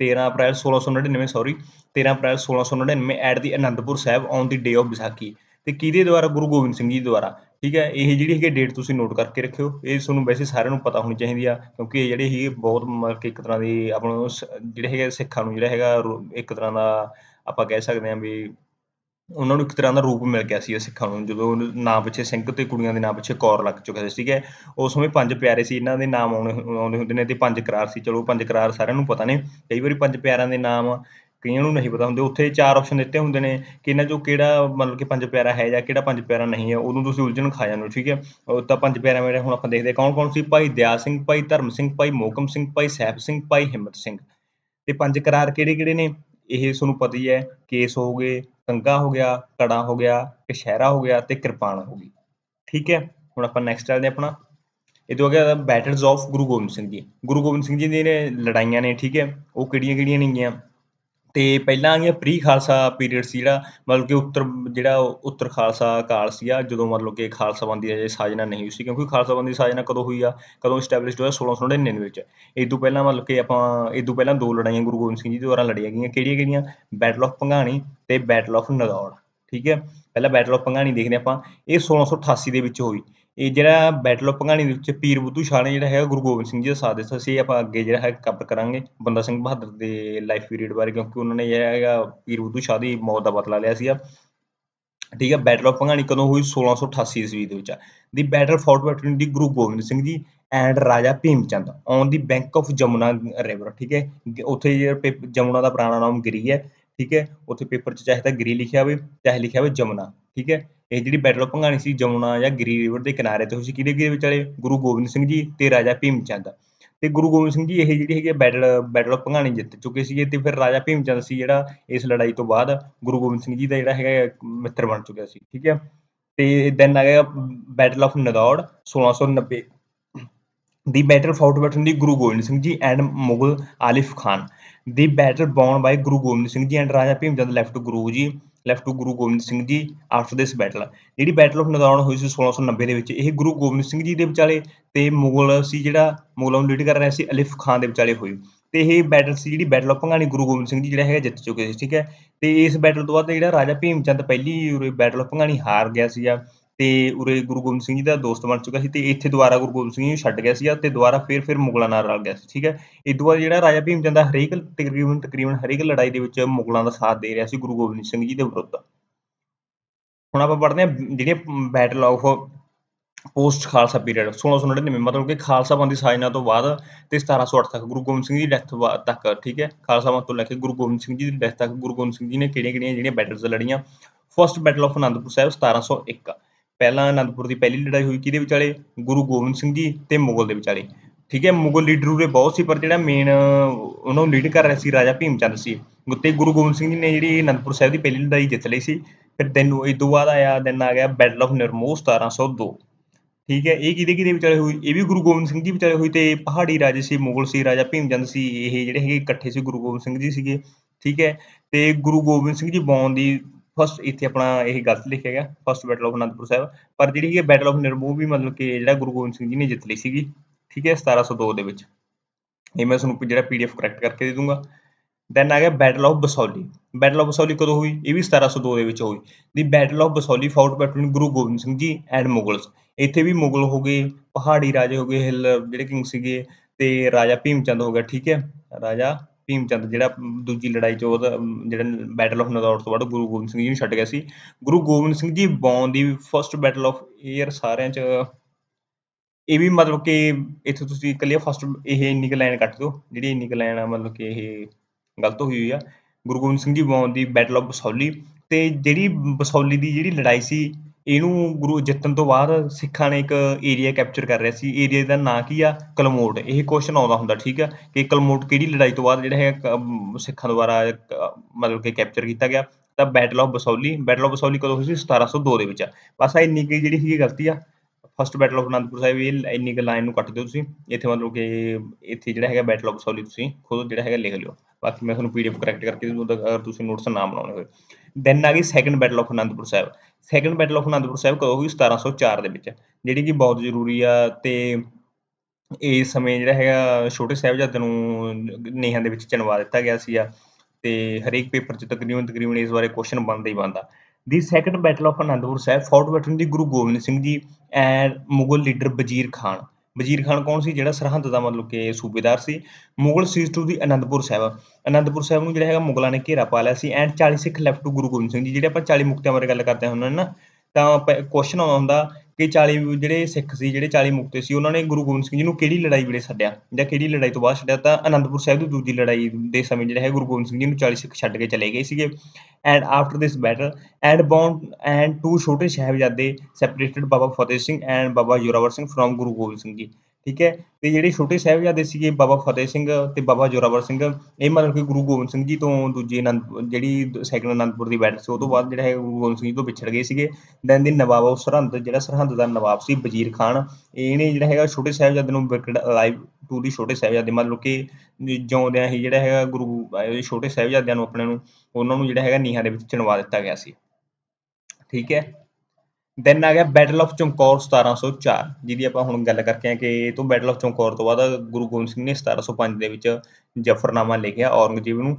13 April 1699 sorry 13 April 1699 at the Anandpur Sahib on the day of Vaisakhi. ਤੇ ਕਿਹਦੇ ਦੁਆਰਾ? ਗੁਰੂ ਗੋਬਿੰਦ ਸਿੰਘ ਜੀ ਦੁਆਰਾ। ਠੀਕ ਹੈ, ਇਹ ਜਿਹੜੀ ਹੈਗੀ ਡੇਟ ਤੁਸੀਂ ਨੋਟ ਕਰਕੇ ਰੱਖਿਓ। ਇਹ ਤੁਹਾਨੂੰ ਵੈਸੇ ਸਾਰਿਆਂ ਨੂੰ ਪਤਾ ਹੋਣੀ ਚਾਹੀਦੀ ਆ, ਕਿਉਂਕਿ ਇਹ ਜਿਹੜੇ ਹੈਗੇ ਬਹੁਤ ਮਤਲਬ ਕਿ ਇੱਕ ਤਰ੍ਹਾਂ ਦੀ ਆਪਾਂ ਨੂੰ ਜਿਹੜੇ ਹੈਗੇ ਸਿੱਖਾਂ ਨੂੰ ਜਿਹੜਾ ਹੈਗਾ ਇੱਕ ਤਰ੍ਹਾਂ ਦਾ ਆਪਾਂ ਕਹਿ ਸਕਦੇ ਹਾਂ ਵੀ ਉਹਨਾਂ ਨੂੰ ਇੱਕ ਤਰ੍ਹਾਂ ਦਾ ਰੂਪ ਮਿਲ ਗਿਆ ਸੀ ਸਿੱਖਾਂ ਨੂੰ, ਜਦੋਂ ਨਾਂ ਪਿੱਛੇ ਸਿੰਘ ਤੇ ਕੁੜੀਆਂ ਦੇ ਨਾਂ ਪਿੱਛੇ ਕੌਰ ਲੱਗ ਚੁੱਕਿਆ ਸੀ, ਠੀਕ ਹੈ। ਉਸ ਸਮੇਂ ਪੰਜ ਪਿਆਰੇ ਸੀ, ਇਹਨਾਂ ਦੇ ਨਾਮ ਆਉਣੇ ਆਉਂਦੇ ਹੁੰਦੇ ਨੇ ਤੇ ਪੰਜ ਕਰਾਰ ਸੀ। ਚਲੋ, ਪੰਜ ਕਰਾਰ ਸਾਰਿਆਂ ਨੂੰ ਪਤਾ ਨੇ, ਕਈ ਵਾਰੀ ਪੰਜ ਪਿਆਰਿਆਂ ਦੇ ਨਾਮ ਕਈਆਂ ਨੂੰ ਨਹੀਂ ਪਤਾ ਹੁੰਦੇ, ਉੱਥੇ ਚਾਰ ਆਪਸ਼ਨ ਦਿੱਤੇ ਹੁੰਦੇ ਨੇ ਕਿ ਇਹਨਾਂ ਚੋਂ ਕਿਹੜਾ ਮਤਲਬ ਕਿ ਪੰਜ ਪਿਆਰਾ ਹੈ ਜਾਂ ਕਿਹੜਾ ਪੰਜ ਪਿਆਰਾ ਨਹੀਂ ਹੈ ਉਦੋਂ ਤੁਸੀਂ ਉਲਝਣ ਖਾ ਜਾਂਦੇ ਹੋ, ਠੀਕ ਹੈ? ਉਹ ਤਾਂ ਪੰਜ ਪਿਆਰਿਆਂ ਮੇਰੇ ਹੁਣ ਆਪਾਂ ਦੇਖਦੇ ਕੌਣ ਕੌਣ ਸੀ? ਭਾਈ ਦਿਆ ਸਿੰਘ, ਭਾਈ ਧਰਮ ਸਿੰਘ, ਭਾਈ ਮੋਕਮ ਸਿੰਘ, ਭਾਈ ਸੈਫ ਸਿੰਘ, ਭਾਈ ਹਿੰਮਤ ਸਿੰਘ। ਤੇ ਪੰਜ ਕਰਾਰ ਕਿਹੜੇ ਕਿਹੜੇ ਨੇ? ਇਹ ਤੁਹਾਨੂੰ ਪਤਾ ਹੀ ਹੈ, ਕੇਸ ਹੋ ਗਏ ਕੰਗਾ ਹੋ ਗਿਆ, ਕੜਾ ਹੋ ਗਿਆ ਕਸ਼ਹਿਰਾ ਹੋ ਗਿਆ ਤੇ ਕਿਰਪਾਨ ਹੋ ਗਈ, ਠੀਕ ਹੈ? ਹੁਣ ਆਪਾਂ ਨੈਕਸਟ ਚੱਲਦੇ ਹਾਂ ਆਪਣਾ। ਇਹ ਤੋਂ ਅੱਗੇ ਬੈਟਲਸ ਆਫ ਗੁਰੂ ਗੋਬਿੰਦ ਸਿੰਘ ਜੀ। ਗੁਰੂ ਗੋਬਿੰਦ ਸਿੰਘ ਜੀ ਦੀਆਂ ਲੜਾਈਆਂ ਨੇ, ਠੀਕ ਹੈ, ਉਹ ਕਿਹੜੀਆਂ ਕਿਹੜੀਆਂ ਨੇਗੀਆਂ? ਅਤੇ ਪਹਿਲਾਂ ਆ ਗਿਆ ਪ੍ਰੀ ਖਾਲਸਾ ਪੀਰੀਅਡ ਸੀ ਜਿਹੜਾ, ਮਤਲਬ ਕਿ ਉੱਤਰ, ਜਿਹੜਾ ਉਹ ਉੱਤਰ ਖਾਲਸਾ ਕਾਲ ਸੀਗਾ, ਜਦੋਂ ਮਤਲਬ ਕਿ ਖਾਲਸਾ ਪੰਥ ਦੀ ਅਜੇ ਸਾਜਨਾ ਨਹੀਂ ਹੋਈ ਸੀ, ਕਿਉਂਕਿ ਖਾਲਸਾ ਪੰਥ ਦੀ ਸਾਜਨਾ ਕਦੋਂ ਹੋਈ ਆ? ਕਦੋਂ ਐਸਟੈਬਲਿਸ਼ਡ ਹੋਇਆ? 1699 ਦੇ ਵਿੱਚ। ਇਹ ਤੋਂ ਪਹਿਲਾਂ ਮਤਲਬ ਕਿ ਆਪਾਂ, ਇਹ ਤੋਂ ਪਹਿਲਾਂ ਦੋ ਲੜਾਈਆਂ ਗੁਰੂ ਗੋਬਿੰਦ ਸਿੰਘ ਜੀ ਦੁਆਰਾ ਲੜੀਆਂ ਗਈਆਂ। ਕਿਹੜੀਆਂ ਕਿਹੜੀਆਂ? ਬੈਟਲ ਆਫ ਭੰਗਾਣੀ ਤੇ ਬੈਟਲ ਆਫ ਨਗੌੜ ਠੀਕ ਹੈ? ਪਹਿਲਾਂ ਬੈਟਲ ਆਫ ਭੰਗਾਣੀ ਦੇਖਦੇ ਆਪਾਂ। ਇਹ 1688 ਦੇ ਵਿੱਚ ਹੋਈ। ਇਹ ਜਿਹੜਾ ਬੈਟਲ ਆਫ ਭੰਗਾਣੀ ਦੇ ਵਿੱਚ ਪੀਰ ਬੁੱਧੂ ਸ਼ਾਹ ਨੇ ਜਿਹੜਾ ਹੈਗਾ, ਗੁਰੂ ਗੋਬਿੰਦ ਸਿੰਘ ਜੀ ਦਾ ਸਾਥ ਦਿੱਤਾ ਸੀ। ਆਪਾਂ ਅੱਗੇ ਜਿਹੜਾ ਹੈ ਕਵਰ ਕਰਾਂਗੇ ਬੰਦਾ ਸਿੰਘ ਬਹਾਦਰ ਦੇ ਲਾਈਫ ਪੀਰੀਅਡ ਬਾਰੇ, ਕਿਉਂਕਿ ਉਹਨਾਂ ਨੇ ਜਿਹੜਾ ਹੈਗਾ ਪੀਰ ਬੁੱਧੂ ਸ਼ਾਹ ਦੀ ਮੌਤ ਦਾ ਬਦਲਾ ਲਿਆ ਸੀਗਾ। ਠੀਕ ਹੈ ਬੈਟਲ ਆਫ ਭੰਗਾਣੀ ਕਦੋਂ ਹੋਈ? 1688 ਈਸਵੀ ਦੇ ਵਿੱਚ the battle fought between the Guru Gobind Singh ji and Raja Bhim Chand on the bank of Jamuna river ਠੀਕ ਹੈ? ਉੱਥੇ ਜਿਹੜਾ ਪੇਪ- ਜਮੁਨਾ ਦਾ ਪੁਰਾਣਾ ਨਾਮ ਗਿਰੀ ਹੈ। ਠੀਕ ਹੈ, ਉੱਥੇ ਪੇਪਰ 'ਚ ਚਾਹੇ ਤਾਂ ਗਿਰੀ ਲਿਖਿਆ ਹੋਵੇ, ਚਾਹੇ ਲਿਖਿਆ ਹੋਵੇ ਜਮੁਨਾ, ਠੀਕ ਹੈ। ਇਹ ਜਿਹੜੀ ਬੈਟਲ ਆਫ ਭੰਗਾਣੀ ਸੀ ਜਮੁਨਾ ਜਾਂ ਗਿਰੀ ਰਿਵਰ ਦੇ ਕਿਨਾਰੇ ਤੇ ਹੋਈ ਸੀ ਕਿਹਦੇ ਕਿਹਦੇ ਵਿਚਾਲੇ? ਗੁਰੂ ਗੋਬਿੰਦ ਸਿੰਘ ਜੀ ਤੇ ਰਾਜਾ ਭੀਮ ਚੰਦ ਤੇ ਗੁਰੂ ਗੋਬਿੰਦ ਸਿੰਘ ਜੀ ਇਹ ਜਿਹੜੀ ਹੈਗੀ ਬੈਟਲ ਬੈਟਲ ਆਫ ਭੰਗਾਣੀ ਜਿੱਤ ਚੁੱਕੇ ਸੀਗੇ ਤੇ ਫਿਰ ਰਾਜਾ ਭੀਮ ਚੰਦ ਸੀ ਜਿਹੜਾ ਇਸ ਲੜਾਈ ਤੋਂ ਬਾਅਦ ਗੁਰੂ ਗੋਬਿੰਦ ਸਿੰਘ ਜੀ ਦਾ ਜਿਹੜਾ ਹੈਗਾ ਮਿੱਤਰ ਬਣ ਚੁੱਕਿਆ ਸੀ, ਠੀਕ ਹੈ। ਤੇ ਦੈਨ ਆ ਗਿਆ battle of Nadaun 1690 the battle fought between the Guru Gobind Singh ji and Mughal Alif Khan. The battle won by Guru Gobind Singh ji and Raja Bhim Chand left Guru ji left to Guru Gobind Singh ji after this battle ਜਿਹੜੀ battle of Nadaun ਹੋਈ ਸੀ 1690 ਦੇ ਵਿੱਚ, ਇਹ ਗੁਰੂ ਗੋਬਿੰਦ ਸਿੰਘ ਜੀ ਦੇ ਵਿਚਾਲੇ ਤੇ ਮੁਗਲ ਸੀ ਜਿਹੜਾ ਮੁਗਲਾਂ ਨੂੰ ਲੀਡ ਕਰ ਰਿਹਾ ਸੀ ਅਲਿਫ ਖਾਨ ਦੇ ਵਿਚਾਲੇ ਹੋਈ। ਤੇ ਇਹ ਬੈਟਲ ਸੀ ਜਿਹੜੀ ਬੈਟਲ ਆਫ ਭੰਗਾਣੀ ਗੁਰੂ ਗੋਬਿੰਦ ਸਿੰਘ ਜੀ ਜਿਹੜਾ ਹੈਗਾ ਜਿੱਤ ਚੁੱਕੇ ਸੀ, ਠੀਕ ਹੈ? ਤੇ ਇਸ ਬੈਟਲ ਤੋਂ ਬਾਅਦ ਜਿਹੜਾ ਰਾਜਾ ਭੀਮ ਚੰਦ ਪਹਿਲੀ ਬੈਟਲ ਆਫ ਭੰਗਾਣੀ ਹਾਰ ਗਿਆ ਸੀਗਾ। ਤੇ ਉਰੇ ਗੁਰੂ ਗੋਬਿੰਦ ਸਿੰਘ ਜੀ ਦਾ ਦੋਸਤ ਬਣ ਚੁੱਕਾ ਸੀ ਤੇ ਇੱਥੇ ਦੁਬਾਰਾ ਗੁਰੂ ਗੋਬਿੰਦ ਸਿੰਘ ਜੀ ਨੂੰ ਛੱਡ ਗਿਆ ਸੀਗਾ ਤੇ ਦੁਬਾਰਾ ਫਿਰ ਫਿਰ ਮੁਗਲਾਂ ਨਾਲ ਰਲ ਗਿਆ ਸੀ, ਠੀਕ ਹੈ? ਇਹ ਤੋਂ ਬਾਅਦ ਜਿਹੜਾ ਰਾਜਾ ਭੀਮ ਚੰਦ ਦਾ ਹਰੇਕ ਤਕਰੀਬਨ ਤਕਰੀਬਨ ਹਰੇਕ ਲੜਾਈ ਦੇ ਵਿੱਚ ਮੁਗਲਾਂ ਦਾ ਸਾਥ ਦੇ ਰਿਹਾ ਸੀ ਗੁਰੂ ਗੋਬਿੰਦ ਸਿੰਘ ਜੀ ਦੇ ਵਿਰੁੱਧ। ਹੁਣ ਆਪਾਂ ਪੜ੍ਹਦੇ ਹਾਂ ਜਿਹੜੀਆਂ battle of post Khalsa period 1699 ਮਤਲਬ ਕਿ ਖਾਲਸਾ ਪੰਥ ਦੀ ਸਾਜਨਾ ਤੋਂ ਬਾਅਦ ਤੇ 1708 ਤੱਕ ਗੁਰੂ ਗੋਬਿੰਦ ਸਿੰਘ ਜੀ ਦੀ ਡੈਥ ਤੱਕ, ਠੀਕ ਹੈ? ਖਾਲਸਾ ਪੰਥ ਤੋਂ ਲੈ ਕੇ ਗੁਰੂ ਗੋਬਿੰਦ ਸਿੰਘ ਜੀ ਦੀ ਡੈਥ ਤੱਕ ਗੁਰੂ ਗੋਬਿੰਦ ਸਿੰਘ ਜੀ ਨੇ ਕਿਹੜੀਆਂ ਕਿਹੜੀਆਂ ਜਿਹੜੀਆਂ ਬੈਟਲਸ ਲੜੀਆਂ? First battle of Anandpur Sahib 1701 ਪਹਿਲਾਂ ਅਨੰਦਪੁਰ ਦੀ ਪਹਿਲੀ ਲੜਾਈ ਹੋਈ ਕਿਹਦੇ ਵਿਚਾਲੇ? ਗੁਰੂ ਗੋਬਿੰਦ ਸਿੰਘ ਜੀ ਤੇ ਮੁਗਲ ਦੇ ਵਿਚਾਲੇ। ਠੀਕ ਹੈ, ਮੁਗਲ ਲੀਡਰ ਉਰੇ ਬਹੁਤ ਸੀ, ਪਰ ਜਿਹੜਾ ਮੇਨ ਉਹਨਾਂ ਨੂੰ ਲੀਡ ਕਰ ਰਿਹਾ ਸੀ ਰਾਜਾ ਭੀਮ ਚੰਦ ਸੀ। ਤੇ ਗੁਰੂ ਗੋਬਿੰਦ ਸਿੰਘ ਜੀ ਨੇ ਜਿਹੜੀ ਅਨੰਦਪੁਰ ਸਾਹਿਬ ਦੀ ਪਹਿਲੀ ਲੜਾਈ ਜਿੱਤ ਲਈ ਸੀ। ਫਿਰ ਦਿਨ ਇਹ ਤੋਂ ਬਾਅਦ ਆਇਆ ਦਿਨ ਆ ਗਿਆ ਬੈਟਲ ਆਫ ਨਿਰਮੋਹ 1702 ਠੀਕ ਹੈ, ਇਹ ਕਿਹਦੇ ਕਿਹਦੇ ਵਿਚਾਲੇ ਹੋਈ? ਇਹ ਵੀ ਗੁਰੂ ਗੋਬਿੰਦ ਸਿੰਘ ਜੀ ਵਿਚਾਲੇ ਹੋਈ ਤੇ ਪਹਾੜੀ ਰਾਜੇ ਸੀ, ਮੁਗਲ ਸੀ, ਰਾਜਾ ਭੀਮ ਚੰਦ ਸੀ, ਇਹ ਜਿਹੜੇ ਹੈਗੇ ਇਕੱਠੇ ਸੀ ਗੁਰੂ ਗੋਬਿੰਦ ਸਿੰਘ ਜੀ ਸੀਗੇ। ਠੀਕ ਹੈ, ਤੇ ਗੁਰੂ ਗੋਬਿੰਦ ਸਿੰਘ ਜੀ ਬੌਨ ਦੀ ਫਸਟ ਇੱਥੇ ਆਪਣਾ ਇਹ ਗਲਤ ਲਿਖਿਆ ਗਿਆ first battle of Anandpur Sahib. ਪਰ ਜਿਹੜੀ ਹੈ ਬੈਟਲ ਆਫ ਨਿਰਮੋਹ ਵੀ ਮਤਲਬ ਕਿ ਜਿਹੜਾ ਗੁਰੂ ਗੋਬਿੰਦ ਸਿੰਘ ਜੀ ਨੇ ਜਿੱਤ ਲਈ ਸੀਗੀ, ਠੀਕ ਹੈ 1702 ਦੇ ਵਿੱਚ। ਇਹ ਮੈਂ ਤੁਹਾਨੂੰ ਜਿਹੜਾ ਪੀਡੀਐਫ ਕਰੈਕਟ ਕਰਕੇ ਦੇ ਦੂੰਗਾ। ਦੈਨ ਆ ਗਿਆ battle of Basohli battle of Basohli ਕਦੋਂ ਹੋਈ? ਇਹ ਵੀ 1702 ਦੇ ਵਿੱਚ ਹੋਈ। The battle of Basoli fought between Guru Gobind Singh ji and Mughals ਇੱਥੇ ਵੀ ਮੁਗਲ ਹੋ ਗਏ, ਪਹਾੜੀ ਰਾਜੇ ਹੋ ਗਏ ਹਿੱਲ ਜਿਹੜੇ ਕਿੰਗ ਸੀਗੇ, ਤੇ ਰਾਜਾ ਭੀਮ ਚੰਦ ਹੋ ਗਿਆ, ਠੀਕ ਹੈ। ਰਾਜਾ ਭੀਮ ਚੰਦ ਜਿਹੜਾ ਦੂਜੀ ਲੜਾਈ ਚ ਉਹਦਾ, ਜਿਹੜਾ ਬੈਟਲ ਆਫ ਨਦੌੜ ਤੋਂ ਬਾਅਦ ਗੁਰੂ ਗੋਬਿੰਦ ਸਿੰਘ ਜੀ ਨੂੰ ਛੱਡ ਗਿਆ ਸੀ। Guru Gobind Singh ji won the first battle of air ਸਾਰਿਆਂ ਚ, ਇਹ ਵੀ ਮਤਲਬ ਕਿ ਇੱਥੇ ਤੁਸੀਂ ਇਕੱਲੀ ਫਸਟ ਇਹ ਇੰਨੀ ਕੁ ਲਾਈਨ ਕੱਟ ਦਿਓ, ਜਿਹੜੀ ਇੰਨੀ ਕੁ ਲਾਈਨ ਆ ਮਤਲਬ ਕਿ ਇਹ ਗਲਤ ਹੋਈ ਹੋਈ ਆ। Guru Gobind Singh ji won the battle of Basohli ਤੇ ਜਿਹੜੀ ਬਸੌਲੀ ਦੀ ਜਿਹੜੀ ਲੜਾਈ ਸੀ ਇਹਨੂੰ ਗੁਰੂ ਜਿੱਤਣ ਤੋਂ ਬਾਅਦ ਸਿੱਖਾਂ ਨੇ ਇੱਕ ਏਰੀਆ ਕੈਪਚਰ ਕਰ ਰਿਹਾ ਸੀ। ਏਰੀਆ ਦਾ ਨਾਂ ਕੀ ਆ? ਕਲਮੋਟ। ਇਹ ਕੁਐਸਚਨ ਆਉਂਦਾ ਹੁੰਦਾ, ਠੀਕ ਆ? ਕਿ ਕਲਮੋਟ ਕਿਹੜੀ ਲੜਾਈ ਤੋਂ ਬਾਅਦ ਜਿਹੜਾ ਹੈ ਸਿੱਖਾਂ ਦੁਆਰਾ ਮਤਲਬ ਕਿ ਕੈਪਚਰ ਕੀਤਾ ਗਿਆ? ਤਾਂ battle of Basohli battle of Basohli ਕਦੋਂ ਹੋਈ ਸੀ? 1702 ਦੇ ਵਿੱਚ ਬਸ ਆ ਇੰਨੀ ਕੁ ਜਿਹੜੀ ਸੀਗੀ ਗਲਤੀ ਆ। First battle of Anandpur Sahib ਇਹ ਇੰਨੀ ਕੁ ਲਾਈਨ ਨੂੰ ਕੱਟ ਦਿਓ ਤੁਸੀਂ। ਇੱਥੇ ਮਤਲਬ ਕਿ ਇੱਥੇ ਜਿਹੜਾ ਹੈਗਾ ਬੈਟਲ ਆਫ ਬਸੌਲੀ ਤੁਸੀਂ ਖੁਦ ਜਿਹੜਾ ਹੈਗਾ ਲਿਖ ਲਿਓ। ਬਾਕੀ ਮੈਂ ਤੁਹਾਨੂੰ ਪੀਡੀਐਫ ਕਰੈਕਟ ਕਰਕੇ ਦੂੰਗਾ ਅਗਰ ਤੁਸੀਂ ਨੋਟਸ ਨਾ ਬਣਾਉਣੇ ਹੋਏ। ਦੈਨ ਆ ਗਈ second battle of Anandpur Sahib. Second battle of Anandpur Sahib ਕਦੋਂ ਹੋਈ? 1704 ਦੇ ਵਿੱਚ। ਜਿਹੜੀ ਕਿ ਬਹੁਤ ਜ਼ਰੂਰੀ ਆ ਤੇ ਇਸ ਸਮੇਂ ਜਿਹੜਾ ਹੈਗਾ, ਛੋਟੇ ਸਾਹਿਬਜ਼ਾਦੇ ਨੂੰ ਨੀਹਾਂ ਦੇ ਵਿੱਚ ਚਿਣਵਾ ਦਿੱਤਾ ਗਿਆ ਸੀ ਤੇ ਹਰੇਕ ਪੇਪਰ 'ਚ ਤਕਰੀਬਨ ਤਕਰੀਬਨ ਇਸ ਬਾਰੇ ਕੁਐਸਚਨ ਬਣਦਾ ਹੀ ਬਣਦਾ। The second battle of Anandpur Sahib fought between the Guru Gobind Singh ji and Mughal leader Wazir Khan. Wazir Khan ਕੌਣ ਸੀ? ਜਿਹੜਾ ਸਰਹੰਦ ਦਾ ਮਤਲਬ ਕਿ ਸੂਬੇਦਾਰ ਸੀ। Mughal siege to the Anandpur Sahib. Anandpur Sahib ਨੂੰ ਜਿਹੜਾ ਹੈਗਾ ਮੁਗਲਾਂ ਨੇ ਘੇਰਾ ਪਾ ਲਿਆ ਸੀ। And 40 Sikh left to Guru Gobind Singh ji, ਜਿਹੜੇ ਆਪਾਂ 40 ਮੁਕਤਿਆਂ ਬਾਰੇ ਗੱਲ ਕਰਦੇ ਹੁੰਦੇ ਨਾ ਤਾਂ ਕੁਐਸਚਨ ਆਉਂਦਾ ਹੁੰਦਾ ਕਿ 40 ਜਿਹੜੇ ਸਿੱਖ ਸੀ, ਜਿਹੜੇ 40 ਮੁਕਤੇ ਸੀ, ਉਹਨਾਂ ਨੇ ਗੁਰੂ ਗੋਬਿੰਦ ਸਿੰਘ ਜੀ ਨੂੰ ਕਿਹੜੀ ਲੜਾਈ ਵੇਲੇ ਛੱਡਿਆ? ਜਾਂ ਕਿਹੜੀ ਲੜਾਈ ਤੋਂ ਬਾਅਦ ਛੱਡਿਆ? ਤਾਂ ਅਨੰਦਪੁਰ ਸਾਹਿਬ ਦੀ ਦੂਜੀ ਲੜਾਈ ਦੇ ਸਮੇਂ ਜਿਹੜਾ ਹੈ, ਗੁਰੂ ਗੋਬਿੰਦ ਸਿੰਘ ਜੀ ਨੂੰ 40 ਸਿੱਖ ਛੱਡ ਕੇ ਚਲੇ ਗਏ ਸੀਗੇ। And after this battle and bond and two Chhote Sahibzade separated Baba Fateh Singh and Baba Zorawar Singh from Guru Gobind Singh ji. ਠੀਕ ਹੈ? ਤੇ ਜਿਹੜੇ ਛੋਟੇ ਸਾਹਿਬਜ਼ਾਦੇ ਸੀਗੇ ਬਾਬਾ ਫਤਿਹ ਸਿੰਘ ਤੇ ਬਾਬਾ ਜ਼ੋਰਾਵਰ ਸਿੰਘ, ਇਹ ਮਤਲਬ ਕਿ ਗੁਰੂ ਗੋਬਿੰਦ ਸਿੰਘ ਜੀ ਤੋਂ ਦੂਜੀ ਅਨੰਦ ਜਿਹੜੀ ਸੈਕੰਡ ਅਨੰਦਪੁਰ ਦੀ ਬੈਟਲ ਸੀ, ਉਹ ਤੋਂ ਬਾਅਦ ਜਿਹੜਾ ਹੈ ਗੁਰੂ ਗੋਬਿੰਦ ਸਿੰਘ ਜੀ ਤੋਂ ਵਿਛੜ ਗਏ ਸੀਗੇ। Then the Nawab of Sirhind, ਜਿਹੜਾ ਸਰਹੰਦ ਦਾ ਨਵਾਬ ਸੀ ਵਜ਼ੀਰ ਖਾਨ ਇਹਨੇ ਜਿਹੜਾ ਹੈਗਾ ਛੋਟੇ ਸਾਹਿਬਜ਼ਾਦੇ ਨੂੰ ਵਿਕਟ ਲਾਈਵ ਟੂ ਦੀ ਛੋਟੇ ਸਾਹਿਬਜ਼ਾਦੇ, ਮਤਲਬ ਕਿ ਜਿਉਂਦਿਆਂ ਹੀ ਜਿਹੜਾ ਹੈਗਾ ਗੁਰੂ ਛੋਟੇ ਸਾਹਿਬਜ਼ਾਦਿਆਂ ਨੂੰ, ਆਪਣੇ ਨੂੰ, ਉਹਨਾਂ ਨੂੰ ਜਿਹੜਾ ਹੈਗਾ ਨੀਹਾਂ ਦੇ ਵਿੱਚ ਚਿਣਵਾ ਦਿੱਤਾ ਗਿਆ ਸੀ। ਠੀਕ ਹੈ? ਦੈਨ ਆ ਗਿਆ ਬੈਟਲ ਆਫ ਚਮਕੌਰ 1704 ਜਿਹਦੀ ਆਪਾਂ ਹੁਣ ਗੱਲ ਕਰਕੇ ਆ ਕਿ ਇਹ ਤੋਂ ਬੈਟਲ ਆਫ ਚਮਕੌਰ ਤੋਂ ਬਾਅਦ ਗੁਰੂ ਗੋਬਿੰਦ ਸਿੰਘ ਨੇ 1705 ਦੇ ਵਿੱਚ ਜਫਰਨਾਮਾ ਲਿਖਿਆ ਔਰੰਗਜ਼ੇਬ ਨੂੰ,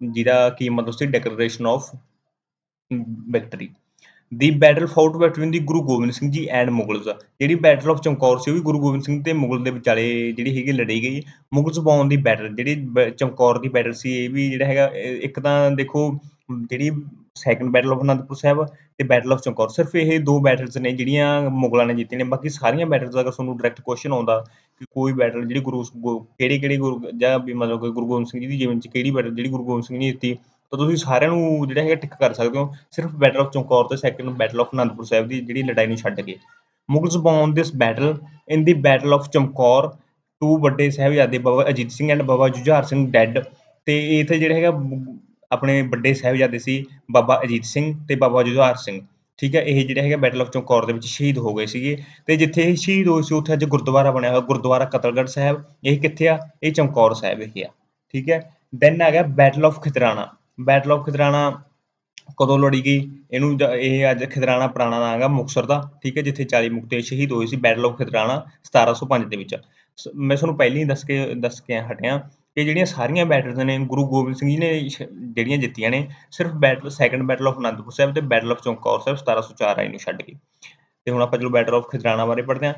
ਜਿਹਦਾ ਕੀ ਮਤਲਬ ਸੀ declaration of victory the battle fought between the Guru Gobind Singh ji and Mughals, ਜਿਹੜੀ ਬੈਟਲ ਆਫ ਚਮਕੌਰ ਸੀ ਉਹ ਵੀ ਗੁਰੂ ਗੋਬਿੰਦ ਸਿੰਘ ਤੇ ਮੁਗਲ ਦੇ ਵਿਚਾਲੇ ਜਿਹੜੀ ਹੈਗੀ ਲੜੀ ਗਈ ਮੁਗਲਸ ਪਾਉਣ ਦੀ ਬੈਟਲ ਜਿਹੜੀ ਬ- ਚਮਕੌਰ ਦੀ ਬੈਟਲ ਸੀ, ਇਹ ਵੀ ਜਿਹੜਾ ਹੈਗਾ ਇੱਕ ਤਾਂ ਦੇਖੋ, ਜਿਹੜੀ second battle of Anandpur Sahib ਤੇ ਬੈਟਲ ਆਫ ਚਮਕੌਰ ਸਿਰਫ ਇਹ ਦੋ ਬੈਟਲਸ ਨੇ ਜਿਹੜੀਆਂ ਮੁਗਲਾਂ ਨੇ ਜਿੱਤੀਆਂ ਨੇ, ਬਾਕੀ ਸਾਰੀਆਂ ਬੈਟਲਸ ਅਗਰ ਤੁਹਾਨੂੰ ਡਾਇਰੈਕਟ ਕੁਐਸਚਨ ਆਉਂਦਾ ਕਿ ਕੋਈ ਬੈਟਲ ਜਿਹੜੀ ਗੁਰੂ ਕਿਹੜੀ ਕਿਹੜੀ ਗੁਰੂ ਜਾਂ ਵੀ ਮਤਲਬ ਕਿ ਗੁਰੂ ਗੋਬਿੰਦ ਸਿੰਘ ਜੀ ਦੀ ਜੀਵਨ ਚ ਕਿਹੜੀ ਬੈਟਲ ਜਿਹੜੀ ਗੁਰੂ ਗੋਬਿੰਦ ਸਿੰਘ ਜੀ ਨੇ ਜਿੱਤੀ, ਤਾਂ ਤੁਸੀਂ ਸਾਰਿਆਂ ਨੂੰ ਜਿਹੜਾ ਹੈਗਾ ਟਿਕ ਕਰ ਸਕਦੇ ਹੋ। ਸਿਰਫ ਬੈਟਲ ਆਫ ਚਮਕੌਰ ਤੇ second battle of Anandpur Sahib ਦੀ ਜਿਹੜੀ ਲੜਾਈ ਨੂੰ ਛੱਡ ਕੇ। Mughals won this battle in the battle of Chamkaur two Vadde Sahibzade Baba Ajit Singh and Baba Jujhar Singh dead ਤੇ ਇੱਥੇ ਜਿਹੜਾ ਹੈਗਾ ਆਪਣੇ ਵੱਡੇ ਸਾਹਿਬਜ਼ਾਦੇ ਸੀ ਬਾਬਾ ਅਜੀਤ ਸਿੰਘ ਤੇ ਬਾਬਾ ਜੁਝਾਰ ਸਿੰਘ। ਠੀਕ ਹੈ, ਇਹ ਜਿਹੜਾ ਹੈਗਾ ਬੈਟਲ ਆਫ ਚਮਕੌਰ ਦੇ ਵਿੱਚ ਸ਼ਹੀਦ ਹੋ ਗਏ ਸੀਗੇ। ਤੇ ਜਿੱਥੇ ਇਹ ਸ਼ਹੀਦ ਹੋਏ ਸੀ, ਉੱਥੇ ਅੱਜ ਗੁਰਦੁਆਰਾ ਬਣਿਆ ਹੋਇਆ, ਗੁਰਦੁਆਰਾ ਕਤਲਗੜ੍ਹ ਸਾਹਿਬ। ਇਹ ਕਿੱਥੇ ਆ? ਇਹ ਚਮਕੌਰ ਸਾਹਿਬ ਵਿਖੇ ਆ। ਠੀਕ ਹੈ ਦੈਨ ਆ ਗਿਆ battle of Khidrana. Battle of Khidrana ਕਦੋਂ ਲੜੀ ਗਈ? ਇਹਨੂੰ ਇਹ ਅੱਜ ਖਿਦਰਾਣਾ ਪੁਰਾਣਾ ਨਾਂ ਹੈਗਾ ਮੁਕਤਸਰ ਦਾ। ਠੀਕ ਹੈ, ਜਿੱਥੇ 40 ਮੁਕਤੇ ਸ਼ਹੀਦ ਹੋਏ ਸੀ ਬੈਟਲ ਆਫ ਖਿਦਰਾਣਾ 1705 ਦੇ ਵਿੱਚ। ਸ- ਮੈਂ ਤੁਹਾਨੂੰ ਪਹਿਲਾਂ ਹੀ ਦੱਸ ਕੇ ਦੱਸ ਕੇ ਹਟਿਆ। ਕਿ ਜਿਹੜੀਆਂ ਸਾਰੀਆਂ ਬੈਟਲਸ ਨੇ, ਗੁਰੂ ਗੋਬਿੰਦ ਸਿੰਘ ਜੀ ਨੇ ਜਿਹੜੀਆਂ ਜਿੱਤੀਆਂ ਨੇ, ਸਿਰਫ battle second battle of Anandpur Sahib ਤੇ ਬੈਟਲ ਆਫ ਚੌਂਕੌਰ ਸਾਹਿਬ 1704 ਆਈ ਨੂੰ ਛੱਡ ਕੇ। ਤੇ ਹੁਣ ਆਪਾਂ ਚਲੋ ਬੈਟਲ ਆਫ ਖਿਦਰਾਣਾ ਬਾਰੇ ਪੜ੍ਹਦੇ ਹਾਂ।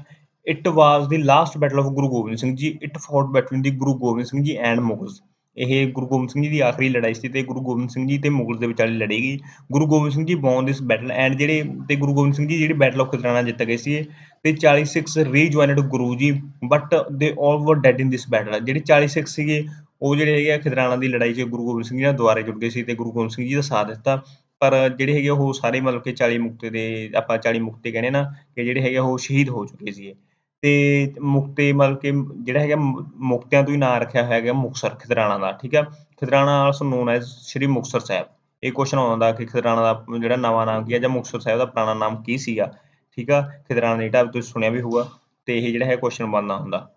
It was the last battle of Guru Gobind Singh ji it fought between the Guru Gobind Singh ji and Mughals ਇਹ ਗੁਰੂ ਗੋਬਿੰਦ ਸਿੰਘ ਜੀ ਦੀ ਆਖਰੀ ਲੜਾਈ ਸੀ ਤੇ ਗੁਰੂ ਗੋਬਿੰਦ ਸਿੰਘ ਜੀ ਤੇ ਮੁਗਲ ਦੇ ਵਿਚਾਲੇ ਲੜੀ ਗਈ ਗੁਰੂ Gobind Singh ji won this battle and ਜਿਹੜੇ ਤੇ ਗੁਰੂ ਗੋਬਿੰਦ ਸਿੰਘ ਜੀ ਜਿਹੜੀ ਬੈਟਲ ਆਫ ਖਿਦਰਾਣਾ ਜਿੱਤ ਗਏ ਸੀ ਤੇ 40 ਸਿੱਖਸ ਰੀਜੁਆਇਨਡ ਗੁਰੂ ਜੀ ਬਟ ਦੇ ਆਲ ਵਰ ਡੈਡ ਇਨ ਦਿਸ ਬੈਟਲ ਜਿਹੜੇ 40 ਸਿੱਖ ਸੀਗੇ, ਉਹ ਜਿਹੜੇ ਹੈਗੇ ਆ ਖਿਦਰਾਣਾ ਦੀ ਲੜਾਈ 'ਚ ਗੁਰੂ ਗੋਬਿੰਦ ਸਿੰਘ ਜੀ ਨਾਲ ਦੁਆਰੇ ਜੁੜ ਗਏ ਸੀ ਤੇ ਗੁਰੂ ਗੋਬਿੰਦ ਸਿੰਘ ਜੀ ਦਾ ਸਾਥ ਦਿੱਤਾ। ਪਰ ਜਿਹੜੇ ਹੈਗੇ ਉਹ ਸਾਰੇ ਮਤਲਬ ਕਿ 40 ਮੁਕਤੇ ਦੇ ਆਪਾਂ 40 ਮੁਕਤੇ ਕਹਿੰਦੇ ਨਾ, ਕਿ ਜਿਹੜੇ ਹੈਗੇ ਉਹ ਸ਼ਹੀਦ ਹੋ ਚੁੱਕੇ ਸੀਗੇ। ਤੇ ਮੁਕਤੇ ਮਤਲਬ ਕਿ ਜਿਹੜਾ ਹੈਗਾ ਮੁਕਤਿਆਂ ਤੋਂ ਹੀ ਨਾਂ ਰੱਖਿਆ ਹੋਇਆ ਹੈਗਾ ਮੁਕਤਸਰ ਖਿਦਰਾਣਾ ਦਾ, ਠੀਕ ਆ? Khidrana also known as Shri Muktsar Sahib. ਇਹ ਕੁਐਸਚਨ ਆਉਂਦਾ ਕਿ ਖਿਦਰਾਣਾ ਦਾ ਜਿਹੜਾ ਨਵਾਂ ਨਾਮ ਕੀ ਹੈ ਜਾਂ ਮੁਕਤਸਰ ਸਾਹਿਬ ਦਾ ਪੁਰਾਣਾ ਨਾਮ ਕੀ ਸੀਗਾ, ਠੀਕ ਆ? ਖਿਦਰਾਣਾ ਦੀ ਢਾਬ ਤੁਸੀਂ ਸੁਣਿਆ ਵੀ ਹੋਊਗਾ, ਤੇ ਇਹ ਜਿਹੜਾ ਹੈ ਕੁਐਸਚਨ ਬਣਦਾ ਹੁੰਦਾ।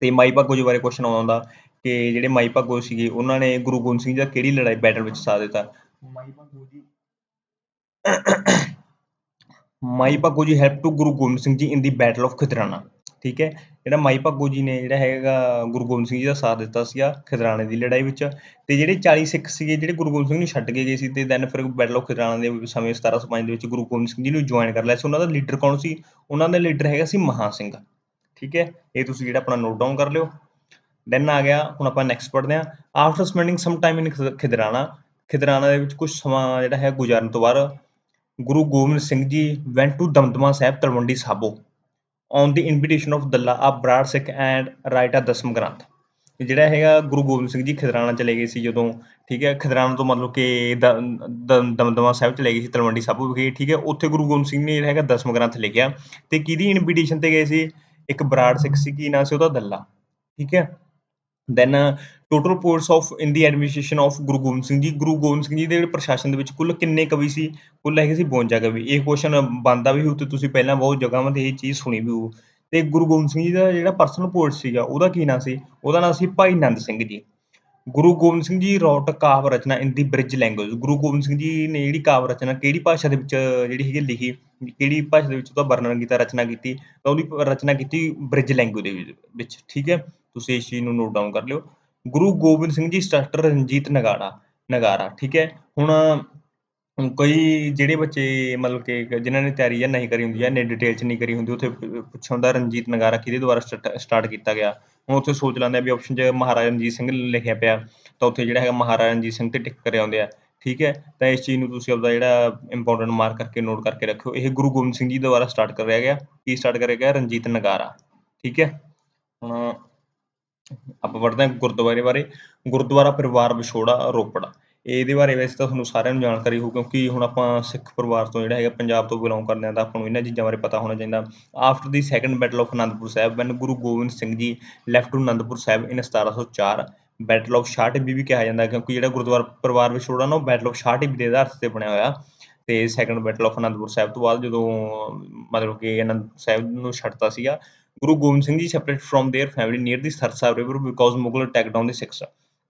ਤੇ ਮਾਈ ਭਾਗੋ ਜੀ ਬਾਰੇ ਕੁਐਸਚਨ ਆਉਂਦਾ ਹੁੰਦਾ ਕਿ ਜਿਹੜੇ ਮਾਈ ਭਾਗੋ ਸੀਗੇ, ਉਹਨਾਂ ਨੇ ਗੁਰੂ ਗੋਬਿੰਦ ਸਿੰਘ ਜੀ ਦਾ ਕਿਹੜੀ ਲੜਾਈ ਬੈਟਲ ਵਿੱਚ ਸਾਥ ਦਿੱਤਾ? ਮਾਈ ਭਾਗੋ ਜੀ। Mai Bhago ji help to Guru Gobind Singh ji in the battle of Khidrana, ਠੀਕ ਹੈ? ਜਿਹੜਾ ਮਾਈ ਭਾਗੋ ਜੀ ਨੇ ਜਿਹੜਾ ਹੈਗਾ ਗੁਰੂ ਗੋਬਿੰਦ ਸਿੰਘ ਜੀ ਦਾ ਸਾਥ ਦਿੱਤਾ ਸੀਗਾ ਖਿਦਰਾਣੇ ਦੀ ਲੜਾਈ ਵਿੱਚ ਤੇ ਜਿਹੜੇ 40 ਸਿੱਖ ਸੀਗੇ ਜਿਹੜੇ ਗੁਰੂ ਗੋਬਿੰਦ ਸਿੰਘ ਨੂੰ ਛੱਡ ਕੇ ਗਏ ਸੀ ਤੇ ਦੈਨ ਫਿਰ ਬੈਟਲ ਆਫ ਖਿਦਰਾਣਾ ਦੇ ਸਮੇਂ 1705 ਦੇ ਵਿੱਚ ਗੁਰੂ ਗੋਬਿੰਦ ਸਿੰਘ ਜੀ ਨੂੰ ਜੁਆਇਨ ਕਰ ਲਿਆ ਸੀ। ਉਹਨਾਂ ਦਾ ਲੀਡਰ ਕੌਣ ਸੀ? ਉਹਨਾਂ ਦਾ ਲੀਡਰ ਹੈਗਾ ਸੀ ਮਹਾ ਸਿੰਘ, ਠੀਕ ਹੈ? ਇਹ ਤੁਸੀਂ ਜਿਹੜਾ ਆਪਣਾ ਨੋਟ ਡਾਊਨ ਕਰ ਲਿਓ। ਦੈਨ ਆ ਗਿਆ, ਹੁਣ ਆਪਾਂ ਨੈਕਸਟ ਪੜ੍ਹਦੇ ਹਾਂ। After spending some time in Khidrana Khidrana ਦੇ ਵਿੱਚ ਕੁਝ ਸਮਾਂ ਜਿਹੜਾ ਹੈ ਗੁਜ਼ਾਰਨ ਤੋਂ ਬਾਅਦ Guru Gobind Singh ji went to Damdama Sahib, Talwandi Sabo on the invitation of Dalla a Brar Sikh and right ਆ ਦਸਮ ਗ੍ਰੰਥ, ਜਿਹੜਾ ਹੈਗਾ ਗੁਰੂ ਗੋਬਿੰਦ ਸਿੰਘ ਜੀ ਖਿਦਰਾਣਾ ਚਲੇ ਗਏ ਸੀ ਜਦੋਂ, ਠੀਕ ਹੈ, ਖਿਦਰਾਣਾ ਤੋਂ ਮਤਲਬ ਕਿ ਦਮਦਮਾ ਸਾਹਿਬ ਚਲੇ ਗਏ ਸੀ, ਤਲਵੰਡੀ ਸਾਬੋ ਵਿਖੇ, ਠੀਕ ਹੈ, ਉੱਥੇ ਗੁਰੂ ਗੋਬਿੰਦ ਸਿੰਘ ਨੇ ਹੈਗਾ ਦਸਮ ਗ੍ਰੰਥ ਲਿਖਿਆ ਤੇ ਕਿਹਦੀ ਇਨਵੀਟੇਸ਼ਨ ਤੇ ਗਏ ਸੀ? ਇੱਕ ਬਰਾੜ ਸਿੱਖ ਸੀ, ਕੀ ਨਾਂ ਸੀ ਉਹਦਾ? ਦੱਲਾ ਠੀਕ ਹੈ then total parts of in the administration of Guru Gobind Singh ji Guru Gobind Singh ji ਦੇ ਪ੍ਰਸ਼ਾਸਨ ਦੇ ਵਿੱਚ ਕੁੱਲ ਕਿੰਨੇ ਕਵੀ ਸੀ? ਕੁੱਲ ਹੈਗੇ ਸੀ 52 ਕਵੀ। ਇਹ ਕੁਐਸਚਨ ਬੰਦਾ ਵੀ ਹੋਊ ਤੇ ਤੁਸੀਂ ਪਹਿਲਾਂ ਬਹੁਤ ਜਗ੍ਹਾਵਾਂ ਤੇ ਇਹ ਚੀਜ਼ ਸੁਣੀ ਵੀ ਹੋਊ। ਤੇ ਗੁਰੂ ਗੋਬਿੰਦ ਸਿੰਘ ਜੀ ਦਾ ਜਿਹੜਾ ਪਰਸਨਲ ਪੋਇਟ ਸੀਗਾ, ਉਹਦਾ ਕੀ ਨਾਂ ਸੀ? ਉਹਦਾ ਨਾਂ ਸੀ ਭਾਈ ਨੰਦ ਸਿੰਘ ਜੀ। ਗੁਰੂ ਗੋਬਿੰਦ ਸਿੰਘ ਜੀ ਰੋਟ ਕਾਵ ਰਚਨਾ in the Brij language Guru Gobind Singh ji ਨੇ ਜਿਹੜੀ ਕਾਵ ਰਚਨਾ, ਕਿਹੜੀ ਭਾਸ਼ਾ ਦੇ ਵਿੱਚ ਜਿਹੜੀ ਹੈਗੀ ਲਿਖੀ, ਕਿਹੜੀ ਭਾਸ਼ਾ ਦੇ ਵਿੱਚ ਉਹਦਾ ਵਰਣਨ ਕੀਤਾ, ਰਚਨਾ ਕੀਤੀ, ਤਾਂ ਉਹਦੀ ਰਚਨਾ ਕੀਤੀ ਬ੍ਰਿਜ ਲੈਂਗੁਏਜ ਦੇ ਵਿੱਚ, ਠੀਕ ਹੈ? ਤੁਸੀਂ ਇਸ ਚੀਜ਼ ਨੂੰ ਨੋਟ ਡਾਊਨ ਕਰ ਲਿਓ। ਗੁਰੂ ਗੋਬਿੰਦ ਸਿੰਘ ਜੀ ਸਟਾਰਟਰ ਰਣਜੀਤ ਨਗਾੜਾ ਨਗਾਰਾ ਠੀਕ ਹੈ। ਹੁਣ ਕਈ ਜਿਹੜੇ ਬੱਚੇ ਮਤਲਬ ਕਿ ਜਿਨ੍ਹਾਂ ਨੇ ਤਿਆਰੀ ਜਾਂ ਨਹੀਂ ਕਰੀ ਹੁੰਦੀ ਜਾਂ ਨੇ ਡਿਟੇਲ ਚ ਨਹੀਂ ਕਰੀ ਹੁੰਦੀ, ਉੱਥੇ ਪੁੱਛਿਆ ਹੁੰਦਾ ਰਣਜੀਤ ਨਗਾਰਾ ਕਿਹਦੇ ਦੁਆਰਾ ਸਟਾਰਟ ਕੀਤਾ ਗਿਆ। ਹੁਣ ਉੱਥੇ ਸੋਚ ਲੈਂਦੇ ਆ ਵੀ ਆਪਸ਼ਨ 'ਚ ਮਹਾਰਾਜਾ ਰਣਜੀਤ ਸਿੰਘ ਲਿਖਿਆ ਪਿਆ, ਤਾਂ ਉੱਥੇ ਜਿਹੜਾ ਹੈਗਾ ਮਹਾਰਾਜਾ ਰਣਜੀਤ ਸਿੰਘ ਤੇ ਟਿਕ ਕਰਿਆ ਹੁੰਦੇ ਆ, ਠੀਕ ਹੈ। ਤਾਂ ਇਸ ਚੀਜ਼ ਨੂੰ ਤੁਸੀਂ ਆਪਦਾ ਜਿਹੜਾ ਇੰਪੋਰਟੈਂਟ ਮਾਰਕ ਕਰਕੇ ਨੋਟ ਕਰਕੇ ਰੱਖਿਓ। ਇਹ ਗੁਰੂ ਗੋਬਿੰਦ ਸਿੰਘ ਜੀ ਦੁਆਰਾ ਸਟਾਰਟ ਕਰਿਆ ਗਿਆ, ਕੀ ਸਟਾਰਟ ਕਰਿਆ ਗਿਆ? ਰਣਜੀਤ ਨਗਾਰਾ ਠੀਕ ਹੈ। ਹੁਣ ਆਪਾਂ ਪੜ੍ਹਦੇ ਹਾਂ ਗੁਰਦੁਆਰੇ ਬਾਰੇ, ਗੁਰਦੁਆਰਾ ਪਰਿਵਾਰ ਵਿਛੋੜਾ ਰੋਪੜ। ਇਹਦੇ ਬਾਰੇ ਵੈਸੇ ਤਾਂ ਤੁਹਾਨੂੰ ਸਾਰਿਆਂ ਨੂੰ ਜਾਣਕਾਰੀ ਹੋਊ, ਕਿਉਂਕਿ ਹੁਣ ਆਪਾਂ ਸਿੱਖ ਪਰਿਵਾਰ ਤੋਂ ਜਿਹੜਾ ਹੈਗਾ ਪੰਜਾਬ ਤੋਂ ਬਿਲੋਂਗ ਕਰਦੇ ਹਾਂ ਤਾਂ ਆਪਾਂ ਨੂੰ ਇਹਨਾਂ ਚੀਜ਼ਾਂ ਬਾਰੇ ਪਤਾ ਹੋਣਾ ਚਾਹੀਦਾ। After the second battle of Anandpur Sahib when Guru Gobind Singh ji left to Anandpur Sahib in 1704 battle of Shah Tibbi ਵੀ ਕਿਹਾ ਜਾਂਦਾ ਕਿਉਂਕਿ ਜਿਹੜਾ ਗੁਰਦੁਆਰਾ ਪਰਿਵਾਰ ਵਿਛੋੜਾ ਨਾ, ਉਹ ਬੈਟਲ ਆਫ ਸ਼ਾਹ ਟਿੱਬੀ ਦੇ ਆਧਾਰ ਤੇ ਬਣਿਆ ਹੋਇਆ। ਤੇ second battle of Anandpur Sahib ਤੋਂ ਬਾਅਦ ਜਦੋਂ ਮਤਲਬ ਕਿ ਅਨੰਦਪੁਰ ਸਾਹਿਬ ਨੂੰ ਛੱਡਤਾ ਸੀਗਾ Guru Gobind Singh ji separated from their family near the Sarsa river because Mughal attacked on the Sikhs,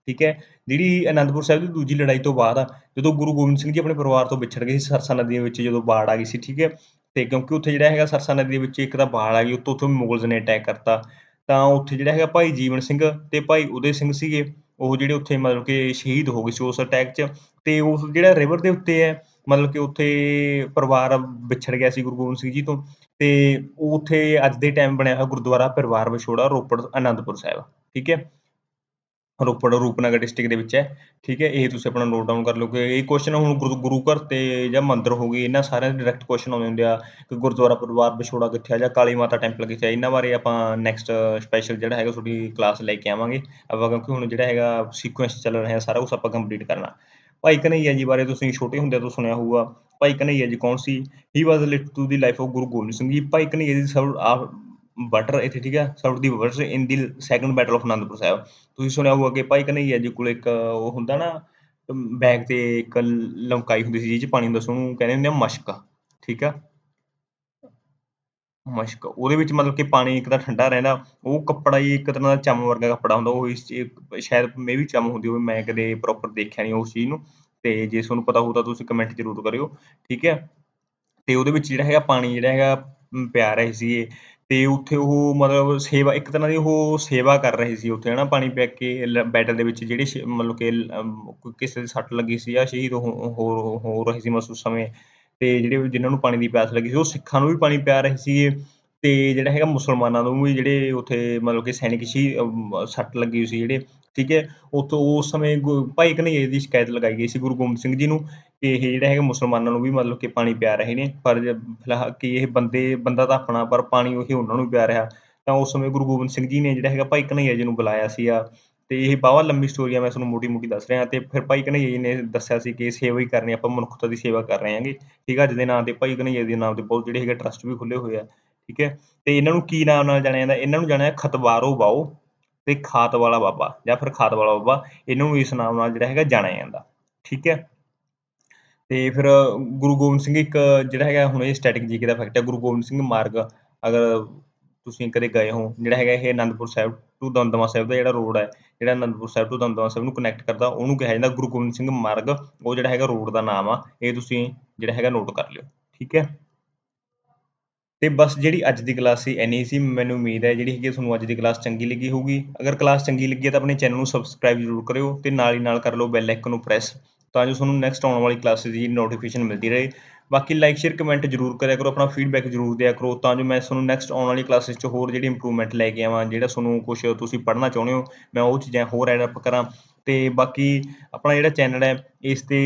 ਠੀਕ ਹੈ? ਜਿਹੜੀ ਅਨੰਦਪੁਰ ਸਾਹਿਬ ਦੀ ਦੂਜੀ ਲੜਾਈ ਤੋਂ ਬਾਅਦ ਆ, ਜਦੋਂ ਗੁਰੂ ਗੋਬਿੰਦ ਸਿੰਘ ਜੀ ਆਪਣੇ ਪਰਿਵਾਰ ਤੋਂ ਵਿਛੜ ਗਏ ਸੀ ਸਰਸਾ ਨਦੀ ਵਿੱਚ, ਜਦੋਂ ਬਾੜ ਆ ਗਈ ਸੀ, ਠੀਕ ਹੈ? ਤੇ ਕਿਉਂਕਿ ਉੱਥੇ ਜਿਹੜਾ ਹੈਗਾ ਸਰਸਾ ਨਦੀ ਦੇ ਵਿੱਚ ਇੱਕ ਤਾਂ ਬਾੜ ਆ ਗਈ ਉੱਤੋਂ ਉੱਥੋਂ ਮੁਗਲਜ਼ ਨੇ ਅਟੈਕ ਕਰਤਾ। ਤਾਂ ਉੱਥੇ ਜਿਹੜਾ ਹੈਗਾ ਭਾਈ ਜੀਵਨ ਸਿੰਘ ਤੇ ਭਾਈ ਉਦੇ ਸਿੰਘ ਸੀਗੇ, ਉਹ ਜਿਹੜੇ ਉੱਥੇ ਮਤਲਬ ਕਿ ਸ਼ਹੀਦ ਹੋ ਗਏ ਸੀ ਉਸ ਅਟੈਕ 'ਚ। ਤੇ ਉਸ ਜਿਹੜਾ ਰਿਵਰ ਦੇ ਉੱਤੇ ਹੈ, ਮਤਲਬ ਕਿ ਉੱਥੇ ਪਰਿਵਾਰ ਵਿਛੜ ਗਿਆ ਸੀ ਗੁਰੂ ਗੋਬਿੰਦ ਸਿੰਘ ਜੀ ਤੋਂ। ਤੇ ਉਹ ਉੱਥੇ ਅੱਜ ਦੇ ਟਾਈਮ ਬਣਿਆ ਹੋਇਆ ਗੁਰਦੁਆਰਾ ਪਰਿਵਾਰ ਵਿਛੋੜਾ ਰੋਪੜ ਅਨੰਦਪੁਰ ਸਾਹਿਬ, ਠੀਕ ਹੈ? ਰੋਪੜ ਰੂਪਨਗਰ ਡਿਸਟ੍ਰਿਕਟ ਦੇ ਵਿੱਚ ਹੈ, ਠੀਕ ਹੈ? ਇਹ ਤੁਸੀਂ ਆਪਣਾ ਨੋਟ ਡਾਊਨ ਕਰ ਲਓ ਕਿ ਇਹ ਕੁਐਸਚਨ ਹੁਣ ਗੁਰੂ ਗੁਰੂ ਘਰ ਤੇ ਜਾਂ ਮੰਦਿਰ ਹੋ ਗਏ, ਇਹਨਾਂ ਸਾਰਿਆਂ ਦੇ ਡਾਇਰੈਕਟ ਕੁਐਸਚਨ ਆਉਂਦੇ ਹੁੰਦੇ ਆ ਕਿ ਗੁਰਦੁਆਰਾ ਪਰਿਵਾਰ ਵਿਛੋੜਾ ਕਿੱਥੇ ਆ ਜਾਂ ਕਾਲੀ ਮਾਤਾ ਟੈਂਪਲ ਕਿੱਥੇ ਆ? ਇਹਨਾਂ ਬਾਰੇ ਆਪਾਂ ਨੈਕਸਟ ਸਪੈਸ਼ਲ ਜਿਹੜਾ ਹੈਗਾ ਤੁਹਾਡੀ ਕਲਾਸ ਲੈ ਕੇ ਆਵਾਂਗੇ। ਆਪਾਂ ਕਿਉਂਕਿ ਹੁਣ ਜਿਹੜਾ ਹੈਗਾ ਸੀਕੁਐਂਸ ਚੱਲ ਰਿਹਾ ਸਾਰਾ ਕੁਝ ਆਪਾਂ ਕੰਪਲੀਟ ਕਰਨਾ। ਭਾਈ ਕਨਈਆ ਜੀ ਬਾਰੇ ਤੁਸੀਂ ਛੋਟੇ ਹੁੰਦਿਆਂ ਤੋਂ ਸੁਣਿਆ ਹੋਊਗਾ। ਭਾਈ ਕਨਈਆ ਜੀ ਕੌਣ ਸੀ? He was related to the life of Guru Gobind Singh ji. Bhai Kanhaiya ਜੀ ਸਭ ਆ ਬਟਰ ਇੱਥੇ, ਠੀਕ ਹੈ ਸਭ ਦੀ worst in the second battle of Anandpur Sahib. ਤੁਸੀਂ ਸੁਣਿਆ ਹੋਊਗਾ ਕਿ ਭਾਈ ਕਨਈਆ ਜੀ ਕੋਲ ਇੱਕ ਉਹ ਹੁੰਦਾ ਨਾ ਬੈਗ ਤੇ ਇੱਕ ਲਮਕਾਈ ਹੁੰਦੀ ਸੀ ਜਿਹ ਚ ਪਾਣੀ ਹੁੰਦਾ ਸੀ, ਉਹਨੂੰ ਕਹਿੰਦੇ ਹੁੰਦੇ ਆ ਮਸ਼ਕ, ਠੀਕ ਆ? ਮਸ਼ਕ। ਉਹਦੇ ਵਿੱਚ ਮਤਲਬ ਕਿ ਪਾਣੀ ਇੱਕ ਤਾਂ ਠੰਡਾ ਰਹਿੰਦਾ, ਉਹ ਕੱਪੜਾ ਹੀ ਇੱਕ ਤਰ੍ਹਾਂ ਦਾ ਚਮ ਵਰਗਾ ਕੱਪੜਾ ਹੁੰਦਾ, ਉਹ ਇਸ ਸ਼ਾਇਦ ਮੇ ਵੀ ਚਮ ਹੁੰਦੀ ਹੋਵੇ, ਮੈਂ ਕਦੇ ਪ੍ਰੋਪਰ ਦੇਖਿਆ ਨਹੀਂ ਉਸ ਚੀਜ਼ ਨੂੰ। ਤੇ ਜੇ ਤੁਹਾਨੂੰ ਪਤਾ ਹੋਊ ਤਾਂ ਤੁਸੀਂ ਕਮੈਂਟ ਜ਼ਰੂਰ ਕਰਿਓ, ਠੀਕ ਹੈ? ਤੇ ਉਹਦੇ ਵਿੱਚ ਜਿਹੜਾ ਹੈਗਾ ਪਾਣੀ, ਜਿਹੜਾ ਹੈਗਾ ਪਿਆ ਰਹੇ ਸੀਗੇ। ਤੇ ਉੱਥੇ ਉਹ ਮਤਲਬ ਸੇਵਾ, ਇੱਕ ਤਰ੍ਹਾਂ ਦੀ ਉਹ ਸੇਵਾ ਕਰ ਰਹੇ ਸੀ ਉੱਥੇ, ਹਨਾ? ਪਾਣੀ ਪਿਆ ਕੇ ਬੈਟਲ ਦੇ ਵਿੱਚ ਜਿਹੜੇ ਮਤਲਬ ਕਿ ਕਿਸੇ ਦੀ ਸੱਟ ਲੱਗੀ ਸੀ ਜਾਂ ਸ਼ਹੀਦ ਹੋ ਹੋ ਰਹੇ ਸੀ ਮਸ ਸਮੇਂ, ਤੇ ਜਿਹੜੇ ਜਿਨ੍ਹਾਂ ਨੂੰ ਪਾਣੀ ਦੀ ਪਿਆਸ ਲੱਗੀ ਸੀ, ਉਹ ਸਿੱਖਾਂ ਨੂੰ ਵੀ ਪਾਣੀ ਪਿਆ ਰਹੇ ਸੀਗੇ। ਤੇ ਜਿਹੜਾ ਹੈਗਾ ਮੁਸਲਮਾਨਾਂ ਨੂੰ ਵੀ ਜਿਹੜੇ ਉੱਥੇ ਮਤਲਬ ਕਿ ਸੈਨਿਕ ਸੀ ਸੱਟ ਲੱਗੀ ਹੋਈ ਸੀ ਜਿਹੜੇ ਠੀਕ ਹੈ, ਉੱਥੋਂ ਉਸ ਸਮੇਂ ਗੁ- ਭਾਈ ਕਨ੍ਹਈਆ ਦੀ ਸ਼ਿਕਾਇਤ ਲਗਾਈ ਗਈ ਸੀ ਗੁਰੂ ਗੋਬਿੰਦ ਸਿੰਘ ਜੀ ਨੂੰ ਕਿ ਇਹ ਜਿਹੜਾ ਹੈਗਾ ਮੁਸਲਮਾਨਾਂ ਨੂੰ ਵੀ ਮਤਲਬ ਕਿ ਪਾਣੀ ਪਿਆ ਰਹੇ ਨੇ, ਪਰ ਫਿਲਹਾਲ ਕਿ ਇਹ ਬੰਦੇ, ਬੰਦਾ ਤਾਂ ਆਪਣਾ, ਪਰ ਪਾਣੀ ਉਹੀ ਉਹਨਾਂ ਨੂੰ ਪਿਆ ਰਿਹਾ। ਤਾਂ ਉਸ ਸਮੇਂ ਗੁਰੂ ਗੋਬਿੰਦ ਸਿੰਘ ਜੀ ਨੇ ਜਿਹੜਾ ਹੈਗਾ ਭਾਈ ਕਨ੍ਹਈਆ ਜੀ ਨੂੰ ਬੁਲਾਇਆ ਸੀਗਾ ਤੇ ਇਹ ਬਾਵਾ ਲੰਬੀ ਸਟੋਰੀ ਆ, ਮੈਂ ਤੁਹਾਨੂੰ ਮੋਟੀ ਮੋਟੀ ਦੱਸ ਰਿਹਾ ਤੇ ਫਿਰ ਭਾਈ ਕਨ੍ਹਈਆ ਜੀ ਨੇ ਦੱਸਿਆ ਸੀ ਕਿ ਸੇਵਾ ਹੀ ਕਰਨੀ ਆਪਾਂ ਮਨੁੱਖਤਾ ਦੀ ਸੇਵਾ ਕਰ ਰਹੇ ਹਾਂਗੇ। ਠੀਕ ਹੈ ਅੱਜ ਦੇ ਨਾਂ ਤੇ ਭਾਈ ਕਨ੍ਹਈਆ ਦੇ ਨਾਮ ਤੇ ਬਹੁਤ ਜਿਹੜੇ ਹੈਗੇ ਟਰਸਟ ਵੀ ਖੁੱਲੇ ਹੋਏ ਆ। ਠੀਕ ਹੈ, ਤੇ ਇਹਨਾਂ ਨੂੰ ਕੀ ਨਾਮ ਨਾਲ ਜਾਣਿਆ ਜਾਂਦਾ? ਇਹਨਾਂ ਨੂੰ ਜਾਣਿਆ ਖਤਵਾਰੋ ਬਾਓ। ਤੇ ਖਾਤ ਵਾਲਾ ਬਾਬਾ ਜਾਂ ਫਿਰ ਖਾਤ ਵਾਲਾ ਬਾਬਾ, ਇਹਨਾਂ ਨੂੰ ਇਸ ਨਾਮ ਨਾਲ ਜਿਹੜਾ ਹੈਗਾ ਜਾਣਿਆ ਜਾਂਦਾ, ਠੀਕ ਹੈ? ਤੇ ਫਿਰ ਗੁਰੂ ਗੋਬਿੰਦ ਸਿੰਘ ਇੱਕ ਜਿਹੜਾ ਹੈਗਾ ਹੁਣ ਇਹ ਸਟੈਟਿਕ ਜੀਕੇ ਦਾ ਫੈਕਟ ਹੈ, ਗੁਰੂ ਗੋਬਿੰਦ ਸਿੰਘ ਮਾਰਗ, ਅਗਰ ਤੁਸੀਂ ਕਦੇ ਗਏ ਹੋ, ਜਿਹੜਾ ਹੈਗਾ ਇਹ ਅਨੰਦਪੁਰ ਸਾਹਿਬ ਟੂ ਦਮਦਮਾ ਸਾਹਿਬ ਦਾ ਜਿਹੜਾ ਰੋਡ ਹੈ, ਜਿਹੜਾ ਅਨੰਦਪੁਰ ਸਾਹਿਬ ਟੂ ਦਮਦਮਾ ਸਾਹਿਬ ਨੂੰ ਕਨੈਕਟ ਕਰਦਾ, ਉਹਨੂੰ ਕਿਹਾ ਜਾਂਦਾ ਗੁਰੂ ਗੋਬਿੰਦ ਸਿੰਘ ਮਾਰਗ, ਉਹ ਜਿਹੜਾ ਹੈਗਾ ਰੋਡ ਦਾ ਨਾਮ ਆ, ਇਹ ਤੁਸੀਂ ਜਿਹੜਾ ਹੈਗਾ ਨੋਟ ਕਰ ਲਿਓ, ਠੀਕ ਹੈ? ਅਤੇ ਬਸ ਜਿਹੜੀ ਅੱਜ ਦੀ ਕਲਾਸ ਸੀ ਐਨੀ ਸੀ, ਮੈਨੂੰ ਉਮੀਦ ਹੈ ਜਿਹੜੀ ਹੈਗੀ ਤੁਹਾਨੂੰ ਅੱਜ ਦੀ ਕਲਾਸ ਚੰਗੀ ਲੱਗੀ ਹੋਊਗੀ। ਅਗਰ ਕਲਾਸ ਚੰਗੀ ਲੱਗੀ ਹੈ ਤਾਂ ਆਪਣੇ ਚੈਨਲ ਨੂੰ ਸਬਸਕ੍ਰਾਈਬ ਜ਼ਰੂਰ ਕਰਿਓ ਅਤੇ ਨਾਲ ਹੀ ਨਾਲ ਕਰ ਲਓ ਬੈਲ ਆਈਕਨ ਨੂੰ ਪ੍ਰੈਸ ਤਾਂ ਜੋ ਤੁਹਾਨੂੰ ਨੈਕਸਟ ਆਉਣ ਵਾਲੀ ਕਲਾਸਿਸ ਦੀ ਨੋਟੀਫਿਕੇਸ਼ਨ ਮਿਲਦੀ ਰਹੇ। ਬਾਕੀ ਲਾਈਕ ਸ਼ੇਅਰ ਕਮੈਂਟ ਜ਼ਰੂਰ ਕਰਿਆ ਕਰੋ, ਆਪਣਾ ਫੀਡਬੈਕ ਜ਼ਰੂਰ ਦਿਆ ਕਰੋ ਤਾਂ ਜੋ ਮੈਂ ਤੁਹਾਨੂੰ ਨੈਕਸਟ ਆਉਣ ਵਾਲੀ ਕਲਾਸਿਸ 'ਚ ਹੋਰ ਜਿਹੜੀ ਇੰਪਰੂਵਮੈਂਟ ਲੈ ਕੇ ਆਵਾਂ, ਜਿਹੜਾ ਤੁਹਾਨੂੰ ਕੁਝ ਤੁਸੀਂ ਪੜ੍ਹਨਾ ਚਾਹੁੰਦੇ ਹੋ, ਮੈਂ ਉਹ ਚੀਜ਼ਾਂ ਹੋਰ ਐਡ ਅਪ ਕਰਾਂ। ਤੇ ਬਾਕੀ ਆਪਣਾ ਜਿਹੜਾ ਚੈਨਲ ਹੈ, ਇਸ ਤੇ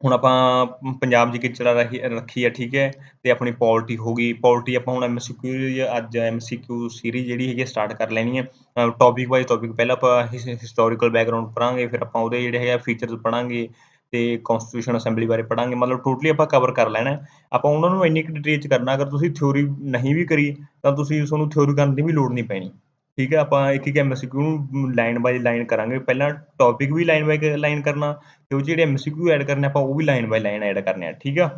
ਹੁਣ ਆਪਾਂ ਪ ਪੰਜਾਬ ਜੀਕੇ ਚਲਾ ਰਹੀ, ਰੱਖੀ ਆ, ਠੀਕ ਹੈ, ਤੇ ਆਪਣੀ ਪੋਲਟੀ ਹੋ ਗਈ। ਪੋਲਟੀ ਆਪਾਂ ਹੁਣ ਐਮਸੀਕਿਊ ਅੱਜ ਐਮਸੀਕਿਊ ਸੀਰੀਜ਼ ਜਿਹੜੀ ਹੈਗੀ ਸਟਾਰਟ ਕਰ ਲੈਣੀ ਹੈ ਟੌਪਿਕ ਬਾਈ ਟੌਪਿਕ ਪਹਿਲਾਂ ਆਪਾਂ ਹਿਸਟੋਰੀਕਲ ਬੈਕਗਰਾਉਂਡ ਪੜ੍ਹਾਂਗੇ, ਫਿਰ ਆਪਾਂ ਉਹਦੇ ਜਿਹੜੇ ਹੈਗੇ ਫੀਚਰਸ ਪੜ੍ਹਾਂਗੇ ਤੇ ਕਨਸਟੀਟਿਊਸ਼ਨ ਅਸੈਂਬਲੀ ਬਾਰੇ ਪੜ੍ਹਾਂਗੇ। ਮਤਲਬ ਟੋਟਲੀ ਆਪਾਂ ਕਵਰ ਕਰ ਲੈਣਾ। ਆਪਾਂ ਉਹਨਾਂ ਨੂੰ ਇੰਨੀ ਕੁ ਡਿਟੇਲ 'ਚ ਕਰਨਾ, ਅਗਰ ਤੁਸੀਂ ਥਿਊਰੀ ਨਹੀਂ ਵੀ ਕਰੀ, ਤਾਂ ਤੁਸੀਂ ਤੁਹਾਨੂੰ ਥਿਊਰੀ ਕਰਨ ਦੀ ਵੀ ਲੋੜ ਨਹੀਂ ਪੈਣੀ। ਠੀਕ ਹੈ, ਆਪਾਂ ਇੱਕ ਇੱਕ ਐਮਸੀਕਿਊ ਨੂੰ ਲਾਈਨ ਬਾਈ ਲਾਈਨ ਕਰਾਂਗੇ। ਪਹਿਲਾਂ ਟੌਪਿਕ ਵੀ ਲਾਈਨ ਬਾਈ ਲਾਈਨ ਕਰਨਾ, ਤੇ ਉਹ ਜਿਹੜੇ ਐਮਸੀਕਿਊ ਐਡ ਕਰਨੇ, ਆਪਾਂ ਉਹ ਵੀ ਲਾਈਨ ਬਾਈ ਲਾਈਨ ਐਡ ਕਰਨੇ ਆ, ਠੀਕ ਆ?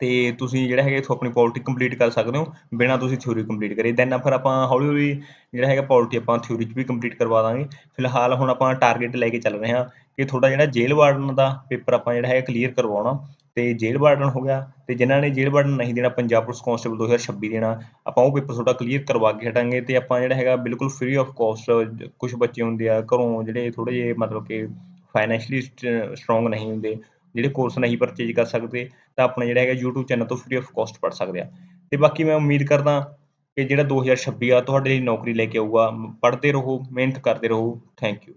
ਤੇ ਤੁਸੀਂ ਜਿਹੜਾ ਹੈਗਾ ਇੱਥੋਂ ਆਪਣੀ ਪੋਲਿਟੀ ਕੰਪਲੀਟ ਕਰ ਸਕਦੇ ਹੋ, ਬਿਨਾਂ ਤੁਸੀਂ ਥਿਊਰੀ ਕੰਪਲੀਟ ਕਰੇ। ਦੈਨ ਫਿਰ ਆਪਾਂ ਹੌਲੀ ਹੌਲੀ ਜਿਹੜਾ ਹੈਗਾ ਪੋਲਿਟੀ ਆਪਾਂ ਥਿਊਰੀ 'ਚ ਵੀ ਕੰਪਲੀਟ ਕਰਵਾ ਦਾਂਗੇ। ਫਿਲਹਾਲ ਹੁਣ ਆਪਾਂ ਟਾਰਗੇਟ ਲੈ ਕੇ ਚੱਲ ਰਹੇ ਹਾਂ ਕਿ ਤੁਹਾਡਾ ਜਿਹੜਾ ਜੇਲ੍ਹ ਵਾਰਡਨ ਦਾ ਪੇਪਰ ਆਪਾਂ ਜਿਹੜਾ ਹੈਗਾ ਕਲੀਅਰ ਕਰਵਾਉਣਾ। ਤੇ ਜੇਲ੍ਹ ਵਾਰਡਨ ਹੋ ਗਿਆ ਤੇ ਜਿਨ੍ਹਾਂ ਨੇ ਜੇਲ੍ਹ ਵਾਰਡਨ ਨਹੀਂ ਦੇਣਾ, ਪੰਜਾਬ ਪੁਲਿਸ ਕਾਂਸਟੇਬਲ 2026 ਦੇਣਾ, ਆਪਾਂ ਉਹ ਪੇਪਰ ਤੁਹਾਡਾ ਕਲੀਅਰ ਕਰਵਾ ਕੇ ਹਟਾਂਗੇ ਤੇ ਆਪਾਂ ਜਿਹੜਾ ਹੈਗਾ ਬਿਲਕੁਲ ਫ੍ਰੀ ਆਫ ਕਾਸਟ ਕੁਝ ਬੱਚੇ ਹੁੰਦੇ ਆ, ਘਰੋਂ ਜਿਹੜੇ ਥੋੜੇ ਜਿਹੇ ਮਤਲਬ ਕਿ ਫਾਈਨੈਂਸ਼ਲੀ ਸਟਰੋਂਗ ਨਹੀਂ ਹੁੰਦੇ, ਜਿਹੜੇ ਕੋਰਸ ਨਹੀਂ ਪਰਚੇਜ ਕਰ ਸਕਦੇ, ਤਾਂ ਆਪਣੇ ਜਿਹੜਾ ਹੈਗਾ YouTube ਚੈਨਲ ਤੋਂ ਫ੍ਰੀ ਆਫ ਕਾਸਟ ਪੜ੍ਹ ਸਕਦੇ ਆ। ਤੇ ਬਾਕੀ ਮੈਂ ਉਮੀਦ ਕਰਦਾ ਕਿ ਜਿਹੜਾ 2026 ਆ, ਤੁਹਾਡੇ ਲਈ ਨੌਕਰੀ ਲੈ ਕੇ ਆਊਗਾ, ਪੜ੍ਹਦੇ ਰਹੋ, ਮਿਹਨਤ ਕਰਦੇ ਰਹੋ ਥੈਂਕ ਯੂ